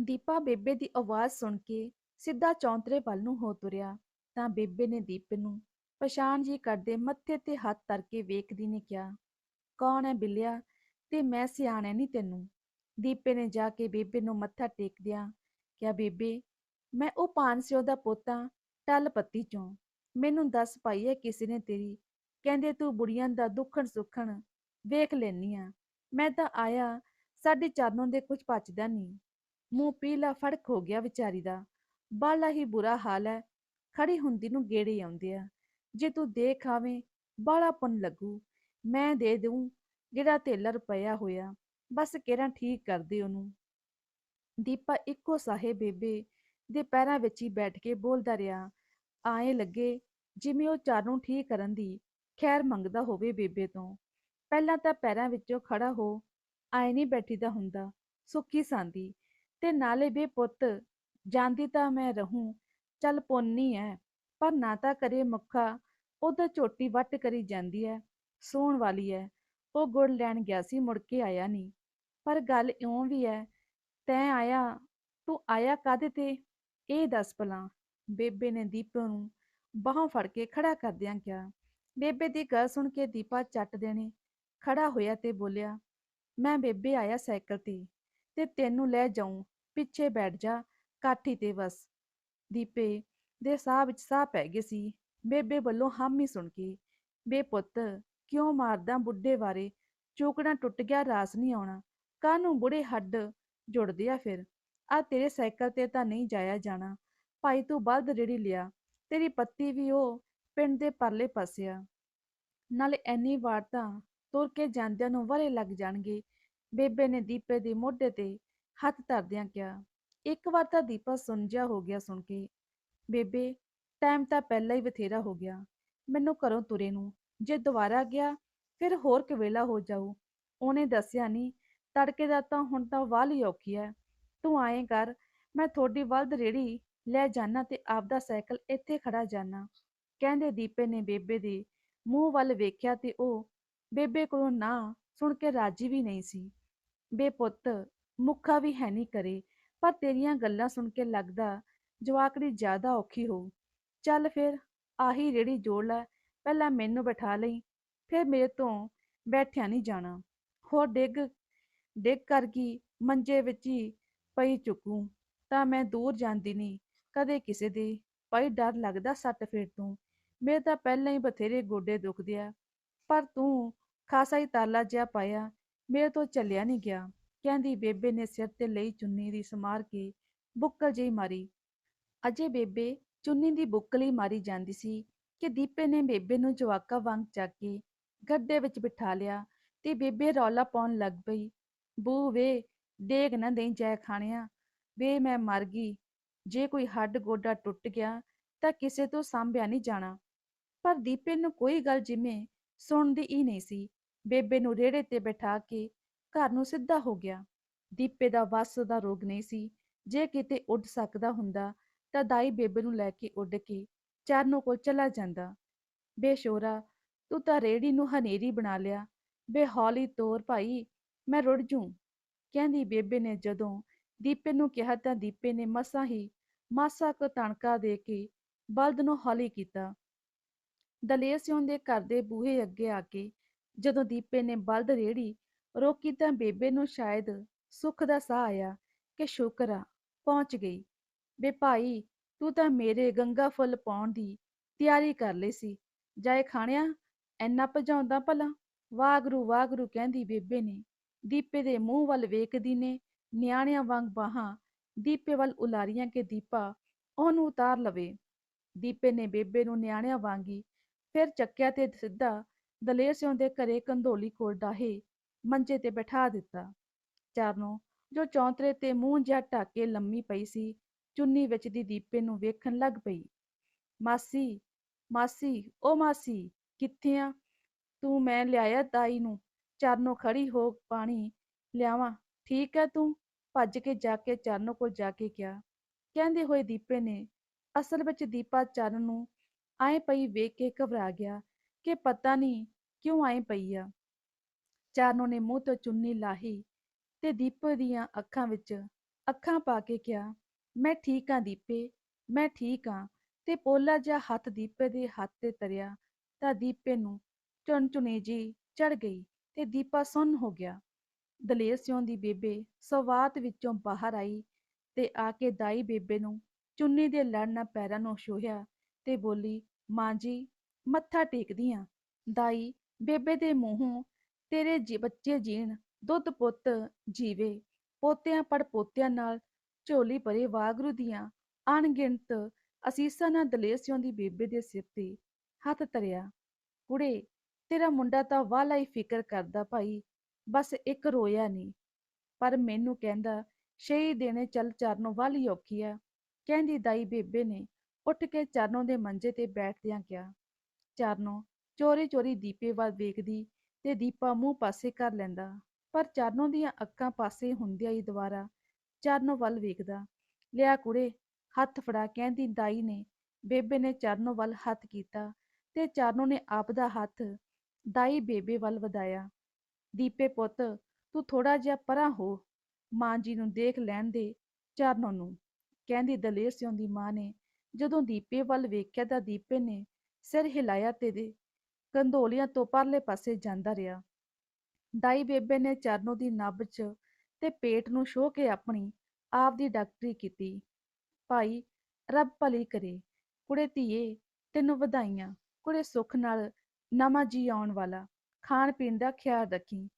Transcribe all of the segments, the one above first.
ਦੀਪਾ ਬੇਬੇ ਦੀ ਆਵਾਜ਼ ਸੁਣ ਕੇ ਸਿੱਧਾ ਚੌਂਤਰੇ ਵੱਲ ਨੂੰ ਹੋ ਤੁਰਿਆ, ਤਾਂ ਬੇਬੇ ਨੇ ਦੀਪੇ ਨੂੰ ਪਛਾਣ ਜੀ ਕਰਦੇ ਮੱਥੇ ਤੇ ਹੱਥ ਧਰ ਕੇ ਵੇਖਦੀ ਨੇ ਕਿਹਾ, ਕੌਣ ਹੈ ਬਿੱਲਿਆ? ਤੇ ਮੈਂ ਸਿਆਣਿਆ ਨਹੀਂ ਤੈਨੂੰ? ਦੀਪੇ ਨੇ ਜਾ ਕੇ ਬੇਬੇ ਨੂੰ ਮੱਥਾ ਟੇਕਦਿਆਂ ਕਿਹਾ, ਬੇਬੇ, ਮੈਂ ਉਹ ਪਾਨਸਿਓ ਦਾ ਪੋਤਾ ਟੱਲ ਪੱਤੀ ਚੋਂ। ਮੈਨੂੰ ਦੱਸ ਪਾਈ ਹੈ ਕਿਸੇ ਨੇ ਤੇਰੀ। ਕਹਿੰਦੇ ਤੂੰ ਬੁੜੀਆਂ ਦਾ ਦੁੱਖਣ ਸੁੱਖਣ ਵੇਖ ਲੈਨੀ ਆ। ਮੈਂ ਤਾਂ ਆਇਆ, ਸਾਡੇ ਚਾਨੋਂ ਦੇ ਕੁਝ ਪਚਦਾ ਨਹੀਂ ਮੂੰਹ ਪੀਲਾ ਫੜਕ ਹੋ ਗਿਆ ਵਿਚਾਰੀ ਦਾ। ਬਾਲਾ ਹੀ ਬੁਰਾ ਹਾਲ ਹੈ ਖੜੀ ਹੁੰਦੀ ਨੂੰ ਗੇੜੇ ਆਉਂਦੇ ਆ। ਜੇ ਤੂੰ ਦੇਖ ਆਵੇਂ, ਬਾਲਾ ਪੁੰਨ ਲੱਗੂ। ਮੈਂ ਦੇ ਦਊਂ, ਜਿਹੜਾ ਤੇਲਾ ਰੁਪਇਆ ਹੋਇਆ। ਬਸ ਕਿਹੜਾ ਠੀਕ ਕਰ ਦੇ ਉਹਨੂੰ। ਦੀਪਾ ਇੱਕੋ ਸਾਹੇ ਬੇਬੇ ਦੇ ਪੈਰਾਂ ਵਿੱਚ ਹੀ ਬੈਠ ਕੇ ਬੋਲਦਾ ਰਿਹਾ। ਆਏ ਲੱਗੇ, ਜਿਵੇਂ ਉਹ ਚਾਰ ਨੂੰ ਠੀਕ ਕਰਨ ਦੀ ਖੈਰ ਮੰਗਦਾ ਹੋਵੇ ਬੇਬੇ ਤੋਂ। ਪਹਿਲਾਂ ਤਾਂ ਪੈਰਾਂ ਵਿੱਚੋਂ ਖੜਾ ਹੋ, ਆਏ ਨਹੀਂ ਬੈਠੀਦਾ ਹੁੰਦਾ। ਸੁੱਕੀ ਸਾਂਦੀ। ਤੇ ਨਾਲੇ ਬੇ ਪੁੱਤ, ਜਾਂਦੀ ਤਾਂ ਮੈਂ ਰਹੂੰ, ਚੱਲ ਪੁੰਨੀ ਐ, ਪਰ ਨਾ ਤਾਂ ਕਰੇ ਮੁੱਖਾ ਉਹਦਾ ਝੋਟੀ ਵੱਟ ਕਰੀ ਜਾਂਦੀ ਐ ਸੋਹਣ ਵਾਲੀ ਐ, ਉਹ ਗੁੜ ਲੈਣ ਗਿਆ ਸੀ, ਮੁੜ ਕੇ ਆਇਆ ਨਹੀਂ ਪਰ ਗੱਲ ਇਉਂ ਵੀ ਐ, ਤੈਂ ਆਇਆ, ਤੂੰ ਆਇਆ ਕਾਦੇ ਤੇ? ਇਹ ਦੱਸ ਭਲਾ, ਬੇਬੇ ਨੇ ਦੀਪੇ ਨੂੰ ਬਾਹਾਂ ਫੜ ਕੇ ਖੜਾ ਕਰਦਿਆਂ ਕਿਹਾ, ਬੇਬੇ ਦੀ ਗੱਲ ਸੁਣ ਕੇ ਦੀਪਾ ਚੱਟ ਦੇਣੇ ਖੜਾ ਹੋਇਆ ਤੇ ਬੋਲਿਆ, ਮੈਂ ਬੇਬੇ ਆਇਆ ਸਾਈਕਲ ਤੇ ਤੇ ਤੈਨੂੰ ਲੈ ਜਾਉਂ ਪਿੱਛੇ ਬੈਠ ਜਾ, ਕਾਠੀ ਤੇ ਬਸ ਦੀਪੇ ਦੇ ਸਾਹ ਵਿੱਚ ਸਾਹ ਪੈ ਗਏ ਸੀ। ਬੇਬੇ ਵੱਲੋਂ ਹਾਮੀ ਸੁਣ ਕੇ, ਬੇ ਪੁੱਤ, ਕਿਉਂ ਮਾਰਦਾ ਬੁੱਢੇ ਬਾਰੇ? ਚੂਕਣਾ ਟੁੱਟ ਗਿਆ, ਰਾਸ ਨਹੀਂ ਆਉਣਾ। ਕਾਹਨੂੰ ਬੁੜੇ ਹੱਡ ਜੁੜਦੇ ਆ ਫਿਰ? ਆ ਤੇਰੇ ਸਾਈਕਲ ਤੇ ਤਾਂ ਨਹੀਂ ਜਾਇਆ ਜਾਣਾ। ਭਾਈ ਤੂੰ ਬਲਦ ਰੇੜੀ ਲਿਆ। ਤੇਰੀ ਪੱਤੀ ਵੀ ਉਹ ਪਿੰਡ ਦੇ ਪਰਲੇ ਪਾਸੇ ਆ। ਨਾਲੇ ਐਨੀ ਵਾਰ ਤਾਂ ਤੁਰ ਕੇ ਜਾਂਦਿਆਂ ਨੂੰ ਵਰੇ ਲੱਗ ਜਾਣਗੇ। ਬੇਬੇ ਨੇ ਦੀਪੇ ਦੇ ਮੋਢੇ ਤੇ ਹੱਥ ਧਰਦਿਆਂ ਕਿਹਾ, ਇੱਕ ਵਾਰ ਤਾਂ ਦੀਪਾ ਸੁੰਝਿਆ ਹੋ ਗਿਆ ਸੁਣ ਕੇ। ਬੇਬੇ ਟਾਈਮ ਤਾਂ ਪਹਿਲਾਂ ਹੀ ਬਥੇਰਾ ਹੋ ਗਿਆ। ਮੈਨੂੰ ਘਰੋਂ ਤੁਰੇ ਨੂੰ। ਜੇ ਦੁਬਾਰਾ ਗਿਆ, ਫਿਰ ਹੋਰ ਕਵੇਲਾ ਹੋ ਜਾਊ। ਉਹਨੇ ਦੱਸਿਆ ਨਹੀਂ ਤੜਕੇ ਦਾ ਤਾਂ ਹੁਣ ਤਾਂ ਵਾਲੀ ਔਖੀ ਐ। ਤੂੰ ਆਏ ਕਰ, ਮੈਂ ਤੁਹਾਡੀ ਬਲਦ ਰੇੜੀ ਲੈ ਜਾਣਾ ਤੇ ਆਪਦਾ ਸਾਈਕਲ ਇੱਥੇ ਖੜਾ ਜਾਣਾ ਕਹਿੰਦੇ ਦੀਪੇ ਨੇ ਬੇਬੇ ਦੇ ਮੂੰਹ ਵੱਲ ਵੇਖਿਆ ਤੇ ਉਹ ਬੇਬੇ ਕੋਲੋਂ ਨਾ ਸੁਣ ਕੇ ਰਾਜੀ ਵੀ ਨਹੀਂ ਸੀ। ਬੇਪੁੱਤ ਮੁੱਖਾ ਵੀ ਹੈ ਨਹੀਂ ਕਰੇ। ਪਰ ਤੇਰੀਆਂ ਗੱਲਾਂ ਸੁਣ ਕੇ ਲੱਗਦਾ ਜਵਾਕੜੀ ਜ਼ਿਆਦਾ ਔਖੀ ਹੋ ਚੱਲ ਫਿਰ, ਆਹੀ ਰੇੜੀ ਜੋੜ ਲੈ, ਪਹਿਲਾਂ ਮੈਨੂੰ ਬਿਠਾ ਲਈ, ਫਿਰ ਮੇਰੇ ਤੋਂ ਬੈਠਿਆ ਨਹੀਂ ਜਾਣਾ। ਹੋਰ ਡਿੱਗ ਡਿੱਗ ਕਰ ਕੀ ਮੰਜੇ ਵਿੱਚ ਹੀ ਪਈ ਚੁੱਕੂ। ਤਾਂ ਮੈਂ ਦੂਰ ਜਾਂਦੀ ਨਹੀਂ, ਕਦੇ ਕਿਸੇ ਦੇ। ਭਾਈ ਡਰ ਲੱਗਦਾ ਸੱਟ ਫੇਰ ਤੋਂ। ਮੇਰੇ ਤਾਂ ਪਹਿਲਾਂ ਹੀ ਬਥੇਰੇ ਗੋਡੇ ਦੁਖਦੇ ਆ। ਪਰ ਤੂੰ ਖਾਸਾ ਹੀ ਤਾਲਾ ਜਿਹਾ ਪਾਇਆ, ਮੇਰੇ ਤੋਂ ਚੱਲਿਆ ਨਹੀਂ ਗਿਆ। ਕਹਿੰਦੀ, ਬੇਬੇ ਨੇ ਸਿਰ ਤੇ ਲਈ ਚੁੰਨੀ ਦੀ ਸਮਾਰ ਕੇ ਬੁੱਕਲ ਜਿਹੀ ਮਾਰੀ। ਅਜੇ ਬੇਬੇ ਚੁੰਨੀ ਦੀ ਬੁੱਕਲੀ ਮਾਰੀ ਜਾਂਦੀ ਸੀ ਕਿ ਦੀਪੇ ਨੇ ਬੇਬੇ ਨੂੰ ਜਵਾਕਾ ਵਾਂਗ ਚੱਕ ਕੇ ਗੱਡੇ ਵਿੱਚ ਬਿਠਾ ਲਿਆ ਤੇ ਬੇਬੇ ਰੌਲਾ ਪਾਉਣ ਲੱਗ ਪਈ। ਬੂ ਵੇ, ਡੇਗ ਨਾ ਦੇਈ ਜੈ ਖਾਣਿਆ। ਵੇ, ਮੈਂ ਮਰ ਗਈ। ਜੇ ਕੋਈ ਹੱਡ ਗੋਡਾ ਟੁੱਟ ਗਿਆ ਤਾਂ ਕਿਸੇ ਤੋਂ ਸਾਂਭਿਆ ਨਹੀਂ ਜਾਣਾ। ਪਰ ਦੀਪੇ ਨੂੰ ਕੋਈ ਗੱਲ ਜਿਵੇਂ ਸੁਣਦੀ ਹੀ ਨਹੀਂ ਸੀ। ਬੇਬੇ ਨੂੰ ਰੇੜੇ ਤੇ ਬਿਠਾ ਕੇ ਘਰ ਨੂੰ ਸਿੱਧਾ ਹੋ ਗਿਆ। ਦੀਪੇ ਦਾ ਵੱਸ ਦਾ ਰੋਗ ਨਹੀਂ ਸੀ। ਜੇ ਕਿਤੇ ਉੱਡ ਸਕਦਾ ਹੁੰਦਾ, ਤਾਂ ਦਾਈ ਬੇਬੇ ਨੂੰ ਲੈ ਕੇ ਉੱਡ ਕੇ ਚਰਨੋਂ ਕੋਲ ਚਲਾ ਜਾਂਦਾ। ਬੇਸ਼ੋਰਾ, ਤੂੰ ਤਾਂ ਰੇੜੀ ਨੂੰ ਹਨੇਰੀ ਬਣਾ ਲਿਆ। ਬੇਹੌਲੀ ਤੋਰ ਭਾਈ, ਮੈਂ ਰੁੜ ਜੂ। ਕਹਿੰਦੀ ਬੇਬੇ ਨੇ ਜਦੋਂ ਦੀਪੇ ਨੂੰ ਕਿਹਾ ਤਾਂ ਦੀਪੇ ਨੇ ਮਸਾਂ ਹੀ ਮਾਸਾ ਕੁ ਤਣਕਾ ਦੇ ਕੇ ਬਲਦ ਨੂੰ ਹੌਲੀ ਕੀਤਾ। ਦਲੇਰ ਸਿਉਂ ਦੇ ਘਰ ਦੇ ਬੂਹੇ ਅੱਗੇ ਆ ਕੇ ਜਦੋਂ ਦੀਪੇ ਨੇ ਬਲਦ ਰੇੜੀ ਰੋਕੀ ਤਾਂ ਬੇਬੇ ਨੂੰ ਸ਼ਾਇਦ ਸੁੱਖ ਦਾ ਸਾਹ ਆਇਆ ਕਿ ਸ਼ੁਕਰ ਆ, ਪਹੁੰਚ ਗਈ। ਬੇ ਭਾਈ, ਤੂੰ ਤਾਂ ਮੇਰੇ ਗੰਗਾ ਫੁੱਲ ਪਾਉਣ ਦੀ ਤਿਆਰੀ ਕਰ ਲਈ ਸੀ। ਜਾਏ ਖਾਣਿਆ ਐਨਾ ਭਜਾਉਂਦਾ ਭਲਾ? ਵਾਗਰੂ ਵਾਗਰੂ, ਕਹਿੰਦੀ ਬੇਬੇ ਨੇ। ਦੀਪੇ ਦੇ ਮੂੰਹ ਵੱਲ ਵੇਖਦੀ ਨੇ, ਨਿਆਣਿਆਂ ਵਾਂਗ ਬਾਹਾਂ, ਦੀਪੇ ਵੱਲ ਉਲਾਰੀਆਂ ਕਿ ਦੀਪਾ, ਉਹਨੂੰ ਉਤਾਰ ਲਵੇ। ਦੀਪੇ ਨੇ ਬੇਬੇ ਨੂੰ ਨਿਆਣਿਆਂ ਵਾਂਗੀ ਫਿਰ ਚੱਕਿਆ ਤੇ ਸਿੱਧਾ ਦਲੇਰ ਸਿਉਂ ਦੇ ਘਰੇ ਕੰਧੋਲੀ ਕੋਲ ਡਾਹੇ। ਮੰਜੇ ਤੇ ਬਿਠਾ ਦਿੱਤਾ। ਚਾਰਨੋਂ ਜੋ ਚੌਂਤਰੇ ਤੇ ਮੂੰਹ ਜਿਹਾ ਢੱਕ ਕੇ ਲੰਮੀ ਪਈ ਸੀ, ਚੁੰਨੀ ਵਿੱਚ ਦੀ ਦੀਪੇ ਨੂੰ ਵੇਖਣ ਲੱਗ ਪਈ। ਮਾਸੀ ਮਾਸੀ, ਓ ਮਾਸੀ, ਕਿੱਥੇ ਆ? ਤੂੰ ਮੈਂ ਲਿਆਇਆ ਤਾਈ ਨੂੰ। ਚਰਨੋਂ ਖੜੀ ਹੋ ਪਾਣੀ ਲਿਆਵਾਂ। ਠੀਕ ਹੈ ਤੂੰ? ਭੱਜ ਕੇ ਜਾ ਕੇ ਚਰਨੋਂ ਕੋਲ ਜਾ ਕੇ ਕਿਹਾ। ਕਹਿੰਦੇ ਹੋਏ ਦੀਪੇ ਨੇ ਅਸਲ ਵਿੱਚ ਦੀਪਾ ਚਰਨ ਨੂੰ ਆਏ ਪਈ ਵੇਖ ਕੇ ਘਬਰਾ ਗਿਆ ਕਿ ਪਤਾ ਨਹੀਂ ਕਿਉਂ ਆਏ ਪਈ ਆ। ਚਰਨੋਂ ਨੇ ਮੂੰਹ ਤੋਂ ਚੁੰਨੀ ਲਾਹੀ ਤੇ ਦੀਪੇ ਦੀਆਂ ਅੱਖਾਂ ਵਿੱਚ ਅੱਖਾਂ ਪਾ ਕੇ ਕਿਹਾ, ਮੈਂ ਠੀਕ ਹਾਂ ਦੀਪੇ, ਮੈਂ ਠੀਕ ਹਾਂ ਤੇ ਪੋਲਾ ਜਿਹਾ ਹੱਥ ਦੀਪੇ ਦੇ ਹੱਥ ਤੇ ਤਰਿਆ ਤਾਂ ਦੀਪੇ ਨੂੰ ਚੁਣਚੁਣੀ ਜੀ ਚੜ ਗਈ ਤੇ ਦੀਪਾ ਸੁੰਨ ਹੋ ਗਿਆ। ਦਲੇਰ ਸਿਉਂ ਦੀ ਬੇਬੇ ਸਵਾਤ ਵਿੱਚੋਂ ਬਾਹਰ ਆਈ ਤੇ ਆ ਕੇ ਦਾਈ ਬੇਬੇ ਨੂੰ ਚੁੰਨੀ ਦੇ ਲੜਨਾ ਪੈਰਾਂ ਨੂੰ ਛੋਹਿਆ ਤੇ ਬੋਲੀ, ਮਾਂ ਜੀ, ਮੱਥਾ ਟੇਕਦੀ ਆਂ। ਦਾਈ ਬੇਬੇ ਦੇ ਮੂੰਹੋਂ ਤੇਰੇ ਜੀ, ਬੱਚੇ ਜੀਣ, ਦੁੱਧ ਪੁੱਤ ਜੀਵੇ। ਪੋਤਿਆਂ ਪੜ ਪੋਤਿਆਂ ਨਾਲ ਝੋਲੀ ਭਰੇ ਵਾਗਰੂ ਦੀਆਂ ਅਣਗਿਣਤ ਅਸੀਸਾਂ ਨਾਲ ਦਲੇਰ ਸਿਉਂ ਦੀ ਬੇਬੇ ਦੇ ਸਿਰ ਤੇ ਹੱਥ ਧਰਿਆ। ਕੁੜੇ, ਤੇਰਾ ਮੁੰਡਾ ਤਾਂ ਵਾਲਾ ਹੀ ਫਿਕਰ ਕਰਦਾ ਭਾਈ, ਬਸ ਇੱਕ ਰੋਇਆ ਨਹੀਂ ਪਰ ਮੈਨੂੰ ਕਹਿੰਦਾ ਸ਼ਹੀ ਦੇਣੇ ਚੱਲ ਚਰਨੋਂ ਵਾਲੀ ਔਖੀ ਆ। ਕਹਿੰਦੀ ਦਾਈ ਬੇਬੇ ਨੇ ਉੱਠ ਕੇ ਚਰਨੋਂ ਦੇ ਮੰਜੇ ਤੇ ਬੈਠਦਿਆਂ ਕਿਹਾ, ਚਰਨੋਂ ਚੋਰੀ ਚੋਰੀ ਦੀਪੇ ਵੱਲ ਵੇਖਦੀ ਤੇ ਦੀਪਾ ਮੂੰਹ ਪਾਸੇ ਕਰ ਲੈਂਦਾ, ਪਰ ਚਰਨੋਂ ਦੀਆਂ ਅੱਖਾਂ ਪਾਸੇ ਹੁੰਦਿਆਂ ਹੀ ਦੁਬਾਰਾ ਚਰਨੋਂ ਵੱਲ ਵੇਖਦਾ। ਲਿਆ ਕੁੜੇ, ਹੱਥ ਫੜਾ, ਕਹਿੰਦੀ ਦਾਈ ਨੇ। ਬੇਬੇ ਨੇ ਚਰਨੋਂ ਵੱਲ ਹੱਥ ਕੀਤਾ ਤੇ ਚਰਨੋਂ ਨੇ ਆਪ ਦਾ ਹੱਥ ਦਾਈ ਬੇਬੇ ਵੱਲ ਵਧਾਇਆ। ਦੀਪੇ ਪੁੱਤ, ਤੂੰ ਥੋੜਾ ਜਿਹਾ ਪਰਾਂ ਹੋ, ਮਾਂ ਜੀ ਨੂੰ ਦੇਖ ਲੈਣ ਦੇ ਚਰਨੋਂ ਨੂੰ, ਕਹਿੰਦੀ ਦਲੇਰ ਸਿਉਂ ਦੀ ਮਾਂ ਨੇ। ਜਦੋਂ ਦੀਪੇ ਵੱਲ ਵੇਖਿਆ ਤਾਂ ਦੀਪੇ ਨੇ ਸਿਰ ਹਿਲਾਇਆ ਤੇ ਦੇ ਕੰਧੋਲੀਆਂ ਤੋਂ ਪਰਲੇ ਪਾਸੇ ਜਾਂਦਾ ਰਿਹਾ। ਦਾਈ ਬੇਬੇ ਨੇ ਚਰਨੋ ਦੀ ਨੱਬ 'ਚ ਤੇ ਪੇਟ ਨੂੰ ਛੋਹ ਕੇ ਆਪਣੀ ਆਪ ਦੀ ਡਾਕਟਰੀ ਕੀਤੀ। ਭਾਈ, ਰੱਬ ਭਲੀ ਕਰੇ। ਕੁੜੇ ਧੀਏ, ਤੈਨੂੰ ਵਧਾਈਆਂ। ਕੁੜੇ ਸੁੱਖ ਨਾਲ ਨਵਾਂ ਜੀ ਆਉਣ ਵਾਲਾ। ਖਾਣ ਪੀਣ ਦਾ ਖਿਆਲ ਰੱਖੀ।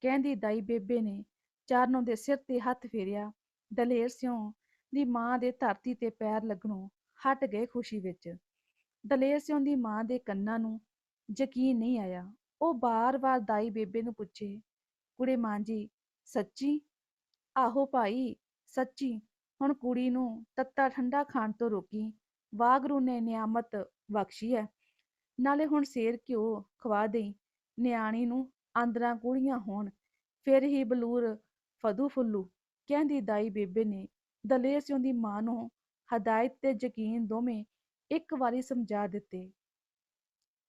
ਕਹਿੰਦੀ ਦਾਈ ਬੇਬੇ ਨੇ ਚਰਨੋ ਦੇ ਸਿਰ ਤੇ ਹੱਥ ਫੇਰਿਆ। ਦਲੇਰ ਸਿਉਂ ਦੀ ਮਾਂ ਦੇ ਧਰਤੀ ਤੇ ਪੈਰ ਲੱਗਣੋਂ ਹਟ ਗਏ ਖੁਸ਼ੀ ਵਿੱਚ। ਦਲੇਰ ਸਿਉਂ ਦੀ ਮਾਂ ਦੇ ਕੰਨਾਂ ਨੂੰ ਯਕੀਨ ਨਹੀਂ ਆਇਆ। ਉਹ ਬਾਰ-ਬਾਰ ਦਾਈ ਬੇਬੇ ਨੂੰ ਪੁੱਛੇ, ਕੁੜੇ ਮਾਂ ਜੀ, ਸੱਚੀ? ਆਹੋ ਭਾਈ, ਸੱਚੀ। ਹੁਣ ਕੁੜੀ ਨੂੰ ਤੱਤਾ ਠੰਡਾ ਖਾਣ ਤੋਂ ਰੋਕੀ। ਵਾਗਰੂ ਨੇ ਨਿਆਮਤ ਬਖਸ਼ੀ ਹੈ ਨਾਲੇ ਹੁਣ ਸੇਰ ਘਿਓ ਖਵਾ ਦੇਈ। ਨਿਆਣੀ ਨੂੰ ਆਂਦਰਾਂ ਕੁੜੀਆਂ ਹੋਣ। ਫਿਰ ਹੀ ਬਲੂਰ ਫਦੂ ਫੁੱਲੂ। ਕਹਿੰਦੀ ਦਾਈ ਬੇਬੇ ਨੇ, ਦਲੇਰ ਸਿੰਘ ਦੀ ਮਾਂ ਨੂੰ ਹਦਾਇਤ ਤੇ ਯਕੀਨ ਦੋਵੇਂ ਇੱਕ ਵਾਰੀ ਸਮਝਾ ਦਿੱਤੇ।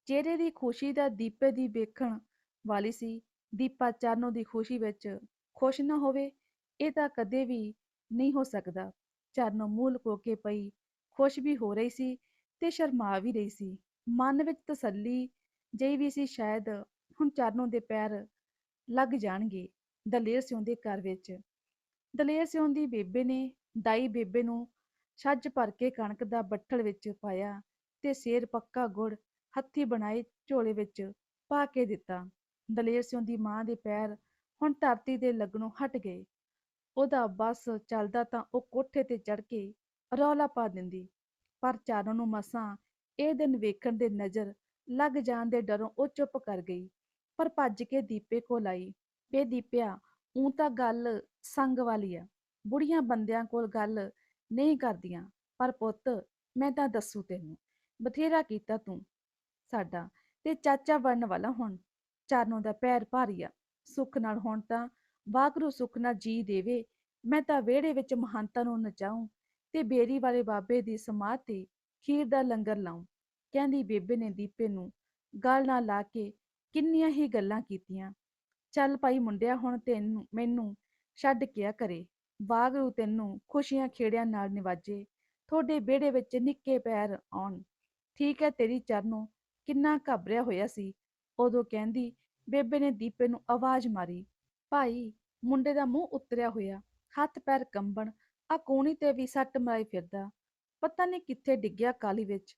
ਚਿਹਰੇ ਦੀ ਖੁਸ਼ੀ ਤਾਂ ਦੀਪੇ ਦੀ ਵੇਖਣ ਵਾਲੀ ਸੀ। ਦੀਪਾ ਚਰਨੋਂ ਦੀ ਖੁਸ਼ੀ ਵਿੱਚ ਖੁਸ਼ ਨਾ ਹੋਵੇ, ਇਹ ਤਾਂ ਕਦੇ ਵੀ ਨਹੀਂ ਹੋ ਸਕਦਾ। ਚਰਨੋਂ ਮੂੰਹ ਲੁਕੋ ਕੇ ਪਈ, ਖੁਸ਼ ਵੀ ਹੋ ਰਹੀ ਸੀ ਤੇ ਸ਼ਰਮਾ ਵੀ ਰਹੀ ਸੀ। ਮਨ ਵਿੱਚ ਤਸੱਲੀ ਜਿਹੀ ਵੀ ਸੀ ਸ਼ਾਇਦ ਹੁਣ ਚਰਨੋਂ ਦੇ ਪੈਰ ਲੱਗ ਜਾਣਗੇ ਦਲੇਰ ਸਿਉਂ ਦੇ ਘਰ ਵਿੱਚ। ਦਲੇਰ ਸਿਉਂ ਦੀ ਬੇਬੇ ਨੇ ਦਾਈ ਬੇਬੇ ਨੂੰ ਛੱਜ ਭਰ ਕੇ ਕਣਕ ਦਾ ਬੱਠਲ ਵਿੱਚ ਪਾਇਆ ਤੇ ਸੇਰ ਪੱਕਾ ਗੁੜ ਹੱਥੀ ਬਣਾਏ ਝੋਲੇ ਵਿੱਚ ਪਾ ਕੇ ਦਿੱਤਾ। ਦਲੇਰ ਸਿੰਘ ਦੀ ਮਾਂ ਦੇ ਪੈਰ ਹੁਣ ਧਰਤੀ ਦੇ ਲੱਗਣੋਂ ਹਟ ਗਏ। ਉਹਦਾ ਬਸ ਚੱਲਦਾ ਤਾਂ ਉਹ ਕੋਠੇ ਤੇ ਚੜ ਕੇ ਰੌਲਾ ਪਾ ਦਿੰਦੀ, ਪਰ ਚਾਰੋਂ ਨੂੰ ਮਸਾਂ ਇਹ ਦਿਨ ਵੇਖਣ ਦੇ ਨਜ਼ਰ ਲੱਗ ਜਾਣ ਦੇ ਡਰੋਂ ਉਹ ਚੁੱਪ ਕਰ ਗਈ, ਪਰ ਭੱਜ ਕੇ ਦੀਪੇ ਕੋਲ ਆਈ। ਵੇ ਦੀਪਿਆ, ਊਂ ਤਾਂ ਗੱਲ ਸੰਗ ਵਾਲੀ ਆ। ਬੁੜੀਆਂ ਬੰਦਿਆਂ ਕੋਲ ਗੱਲ ਨਹੀਂ ਕਰਦੀਆਂ, ਪਰ ਪੁੱਤ, ਮੈਂ ਤਾਂ ਦੱਸੂ ਤੈਨੂੰ, ਬਥੇਰਾ ਕੀਤਾ ਤੂੰ। ਸਾਡਾ ਤੇ ਚਾਚਾ ਬਣਨ ਵਾਲਾ ਹੁਣ। ਚਾਰਨੋਂ ਦਾ ਪੈਰ ਭਾਰੀ ਆ। ਸੁੱਖ ਨਾਲ ਹੁਣ ਤਾਂ ਵਾਗਰੂ ਸੁੱਖ ਨਾਲ ਜੀ ਦੇਵੇ। ਮੈਂ ਤਾਂ ਵਿਹੜੇ ਵਿੱਚ ਮਹੰਤਾਂ ਨੂੰ ਨਚਾਉਂ ਤੇ ਬੇਰੀ ਵਾਲੇ ਬਾਬੇ ਦੀ ਸਮਾਧ ਤੇ ਖੀਰ ਦਾ ਲੰਗਰ ਲਾਉਂ ਕਹਿੰਦੀ ਬੇਬੇ ਨੇ ਦੀਪੇ ਨੂੰ ਗੱਲ ਨਾਲ ਲਾ ਕੇ ਕਿੰਨੀਆਂ ਹੀ ਗੱਲਾਂ ਕੀਤੀਆਂ। ਚੱਲ ਭਾਈ ਮੁੰਡਿਆ, ਹੁਣ ਤੈਨੂੰ, ਮੈਨੂੰ ਛੱਡ ਕੇ ਕਰੇ। ਵਾਗਰੂ ਤੈਨੂੰ ਖੁਸ਼ੀਆਂ ਖੇੜਿਆਂ ਨਾਲ ਨਿਵਾਜੇ। ਤੁਹਾਡੇ ਵਿਹੜੇ ਵਿੱਚ ਨਿੱਕੇ ਪੈਰ ਆਉਣ। ਠੀਕ ਹੈ ਤੇਰੀ ਚਰਨੋਂ ਕਿੰਨਾ ਘਬਰਿਆ ਹੋਇਆ ਸੀ। ਉਦੋਂ ਕਹਿੰਦੀ, ਬੇਬੇ ਨੇ ਦੀਪੇ ਨੂੰ ਆਵਾਜ਼ ਮਾਰੀ, ਭਾਈ, ਮੁੰਡੇ ਦਾ ਮੂੰਹ ਉਤਰਿਆ ਹੋਇਆ, ਹੱਥ ਪੈਰ ਕੰਬਣ ਆ ਕੋਣੀ ਤੇ ਵੀ ਸੱਟ ਮਰਾਈ ਫਿਰਦਾ, ਪਤਾ ਨਹੀਂ ਕਿੱਥੇ ਡਿੱਗਿਆ ਕਾਲੀ ਵਿੱਚ।